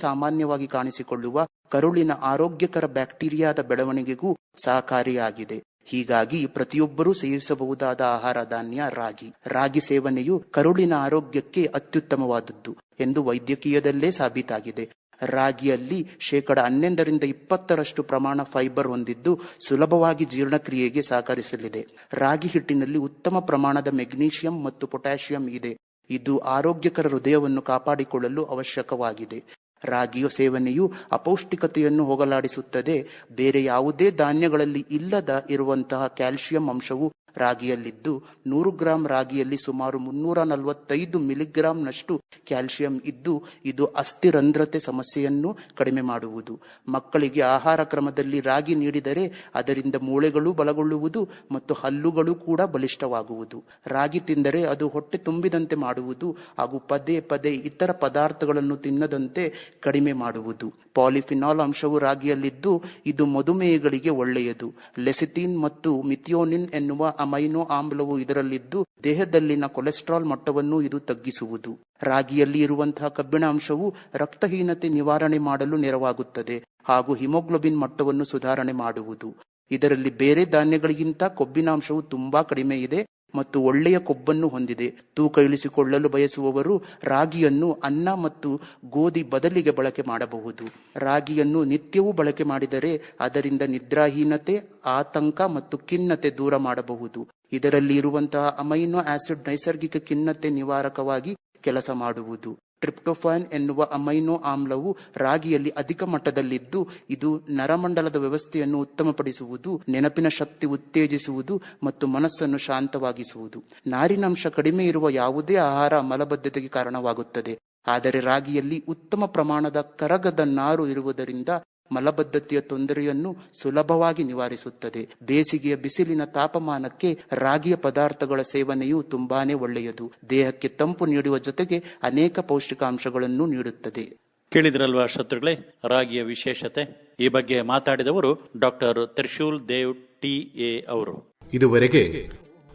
I: ಸಾಮಾನ್ಯವಾಗಿ ಕಾಣಿಸಿಕೊಳ್ಳುವ ಕರುಳಿನ ಆರೋಗ್ಯಕರ ಬ್ಯಾಕ್ಟೀರಿಯಾದ ಬೆಳವಣಿಗೆಗೂ ಸಹಕಾರಿಯಾಗಿದೆ. ಹೀಗಾಗಿ ಪ್ರತಿಯೊಬ್ಬರೂ ಸೇವಿಸಬಹುದಾದ ಆಹಾರ ಧಾನ್ಯ ರಾಗಿ. ರಾಗಿ ಸೇವನೆಯು ಕರುಳಿನ ಆರೋಗ್ಯಕ್ಕೆ ಅತ್ಯುತ್ತಮವಾದದ್ದು ಎಂದು ವೈದ್ಯಕೀಯದಲ್ಲೇ ಸಾಬೀತಾಗಿದೆ. ರಾಗಿಯಲ್ಲಿ ಶೇಕಡ ಹನ್ನೊಂದರಿಂದ ಇಪ್ಪತ್ತರಷ್ಟು ಪ್ರಮಾಣ ಫೈಬರ್ ಹೊಂದಿದ್ದು ಸುಲಭವಾಗಿ ಜೀರ್ಣಕ್ರಿಯೆಗೆ ಸಹಕರಿಸಲಿದೆ. ರಾಗಿ ಹಿಟ್ಟಿನಲ್ಲಿ ಉತ್ತಮ ಪ್ರಮಾಣದ ಮೆಗ್ನೀಷಿಯಂ ಮತ್ತು ಪೊಟ್ಯಾಷಿಯಂ ಇದೆ. ಇದು ಆರೋಗ್ಯಕರ ಹೃದಯವನ್ನು ಕಾಪಾಡಿಕೊಳ್ಳಲು ಅವಶ್ಯಕವಾಗಿದೆ. ರಾಗಿಯ ಸೇವನೆಯು ಅಪೌಷ್ಟಿಕತೆಯನ್ನು ಹೋಗಲಾಡಿಸುತ್ತದೆ. ಬೇರೆ ಯಾವುದೇ ಧಾನ್ಯಗಳಲ್ಲಿ ಇಲ್ಲದ ಇರುವಂತಹ ಕ್ಯಾಲ್ಸಿಯಂ ಅಂಶವು ರಾಗಿಯಲ್ಲಿದ್ದು ನೂರು ಗ್ರಾಂ ರಾಗಿಯಲ್ಲಿ ಸುಮಾರು ಮುನ್ನೂರ ನಲವತ್ತೈದು ಮಿಲಿಗ್ರಾಂನಷ್ಟು ಕ್ಯಾಲ್ಸಿಯಂ ಇದ್ದು, ಇದು ಅಸ್ಥಿರಂಧ್ರತೆ ಸಮಸ್ಯೆಯನ್ನು ಕಡಿಮೆ ಮಾಡುವುದು. ಮಕ್ಕಳಿಗೆ ಆಹಾರ ಕ್ರಮದಲ್ಲಿ ರಾಗಿ ನೀಡಿದರೆ ಅದರಿಂದ ಮೂಳೆಗಳು ಬಲಗೊಳ್ಳುವುದು ಮತ್ತು ಹಲ್ಲುಗಳು ಕೂಡ ಬಲಿಷ್ಠವಾಗುವುದು. ರಾಗಿ ತಿಂದರೆ ಅದು ಹೊಟ್ಟೆ ತುಂಬಿದಂತೆ ಮಾಡುವುದು ಹಾಗೂ ಪದೇ ಪದೇ ಇತರ ಪದಾರ್ಥಗಳನ್ನು ತಿನ್ನದಂತೆ ಕಡಿಮೆ ಮಾಡುವುದು. ಪಾಲಿಫಿನಾಲ್ ಅಂಶವು ರಾಗಿಯಲ್ಲಿದ್ದು, ಇದು ಮಧುಮೇಹಗಳಿಗೆ ಒಳ್ಳೆಯದು. ಲೆಸಿಥಿನ್ ಮತ್ತು ಮಿಥಿಯೋನಿನ್ ಎನ್ನುವ ಅಮೈನೋ ಆಮ್ಲವು ಇದರಲ್ಲಿದ್ದು ದೇಹದಲ್ಲಿನ ಕೊಲೆಸ್ಟ್ರಾಲ್ ಮಟ್ಟವನ್ನು ಇದು ತಗ್ಗಿಸುವುದು. ರಾಗಿಯಲ್ಲಿ ಇರುವಂತಹ ಕಬ್ಬಿಣ ಅಂಶವು ರಕ್ತಹೀನತೆ ನಿವಾರಣೆ ಮಾಡಲು ನೆರವಾಗುತ್ತದೆ ಹಾಗೂ ಹಿಮೋಗ್ಲೋಬಿನ್ ಮಟ್ಟವನ್ನು ಸುಧಾರಣೆ ಮಾಡುವುದು. ಇದರಲ್ಲಿ ಬೇರೆ ಧಾನ್ಯಗಳಿಗಿಂತ ಕೊಬ್ಬಿನಾಂಶವು ತುಂಬಾ ಕಡಿಮೆ ಇದೆ. ಮತ್ತು ಒಳ್ಳೆಯ ಕೊಬ್ಬನ್ನು ಹೊಂದಿದೆ. ತೂಕ ಇಳಿಸಿಕೊಳ್ಳಲು ಬಯಸುವವರು ರಾಗಿಯನ್ನು ಅನ್ನ ಮತ್ತು ಗೋಧಿ ಬದಲಿಗೆ ಬಳಕೆ ಮಾಡಬಹುದು. ರಾಗಿಯನ್ನು ನಿತ್ಯವೂ ಬಳಕೆ ಮಾಡಿದರೆ ಅದರಿಂದ ನಿದ್ರಾಹೀನತೆ, ಆತಂಕ ಮತ್ತು ಖಿನ್ನತೆ ದೂರ ಮಾಡಬಹುದು. ಇದರಲ್ಲಿ ಇರುವಂತಹ ಅಮೈನೋ ಆಸಿಡ್ ನೈಸರ್ಗಿಕ ಖಿನ್ನತೆ ನಿವಾರಕವಾಗಿ ಕೆಲಸ ಮಾಡುವುದು. ಟ್ರಿಪ್ಟೋಫಾನ್ ಎನ್ನುವ ಅಮೈನೋ ಆಮ್ಲವು ರಾಗಿಯಲ್ಲಿ ಅಧಿಕ ಮಟ್ಟದಲ್ಲಿದ್ದು, ಇದು ನರಮಂಡಲದ ವ್ಯವಸ್ಥೆಯನ್ನು ಉತ್ತಮಪಡಿಸುವುದು, ನೆನಪಿನ ಶಕ್ತಿ ಉತ್ತೇಜಿಸುವುದು ಮತ್ತು ಮನಸ್ಸನ್ನು ಶಾಂತವಾಗಿಸುವುದು. ನಾರಿನಂಶ ಕಡಿಮೆ ಇರುವ ಯಾವುದೇ ಆಹಾರ ಮಲಬದ್ಧತೆಗೆ ಕಾರಣವಾಗುತ್ತದೆ. ಆದರೆ ರಾಗಿಯಲ್ಲಿ ಉತ್ತಮ ಪ್ರಮಾಣದ ಕರಗದ ನಾರು ಇರುವುದರಿಂದ ಮಲಬದ್ಧತೆಯ ತೊಂದರೆಯನ್ನು ಸುಲಭವಾಗಿ ನಿವಾರಿಸುತ್ತದೆ. ಬೇಸಿಗೆಯ ಬಿಸಿಲಿನ ತಾಪಮಾನಕ್ಕೆ ರಾಗಿಯ ಪದಾರ್ಥಗಳ ಸೇವನೆಯು ತುಂಬಾನೇ ಒಳ್ಳೆಯದು. ದೇಹಕ್ಕೆ ತಂಪು ನೀಡುವ ಜೊತೆಗೆ ಅನೇಕ ಪೌಷ್ಟಿಕಾಂಶಗಳನ್ನು ನೀಡುತ್ತದೆ.
D: ಕೇಳಿದ್ರಲ್ವಾ ಶತ್ರುಗಳೇ? ರಾಗಿಯ ವಿಶೇಷತೆ? ಈ ಬಗ್ಗೆ ಮಾತಾಡಿದವರು doctor Trishul Dev T A ಅವರು.
B: ಇದುವರೆಗೆ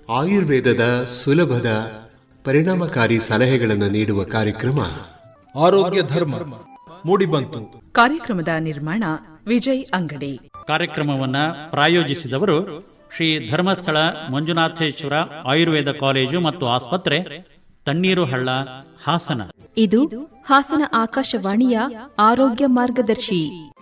B: ಆಯುರ್ವೇದದ ಸುಲಭದ ಪರಿಣಾಮಕಾರಿ ಸಲಹೆಗಳನ್ನು ನೀಡುವ ಕಾರ್ಯಕ್ರಮ
C: ಆರೋಗ್ಯ ಧರ್ಮ. ಮೂಡಿಬಂತು
J: ಕಾರ್ಯಕ್ರಮದ ನಿರ್ಮಾಣ ವಿಜಯ್ ಅಂಗಡಿ.
D: ಕಾರ್ಯಕ್ರಮವನ್ನ ಪ್ರಾಯೋಜಿಸಿದವರು ಶ್ರೀ ಧರ್ಮಸ್ಥಳ ಮಂಜುನಾಥೇಶ್ವರ ಆಯುರ್ವೇದ ಕಾಲೇಜು ಮತ್ತು ಆಸ್ಪತ್ರೆ ತಣ್ಣೀರು ಹಳ್ಳ ಹಾಸನ.
E: ಇದು ಹಾಸನ ಆಕಾಶವಾಣಿಯ ಆರೋಗ್ಯ ಮಾರ್ಗದರ್ಶಿ.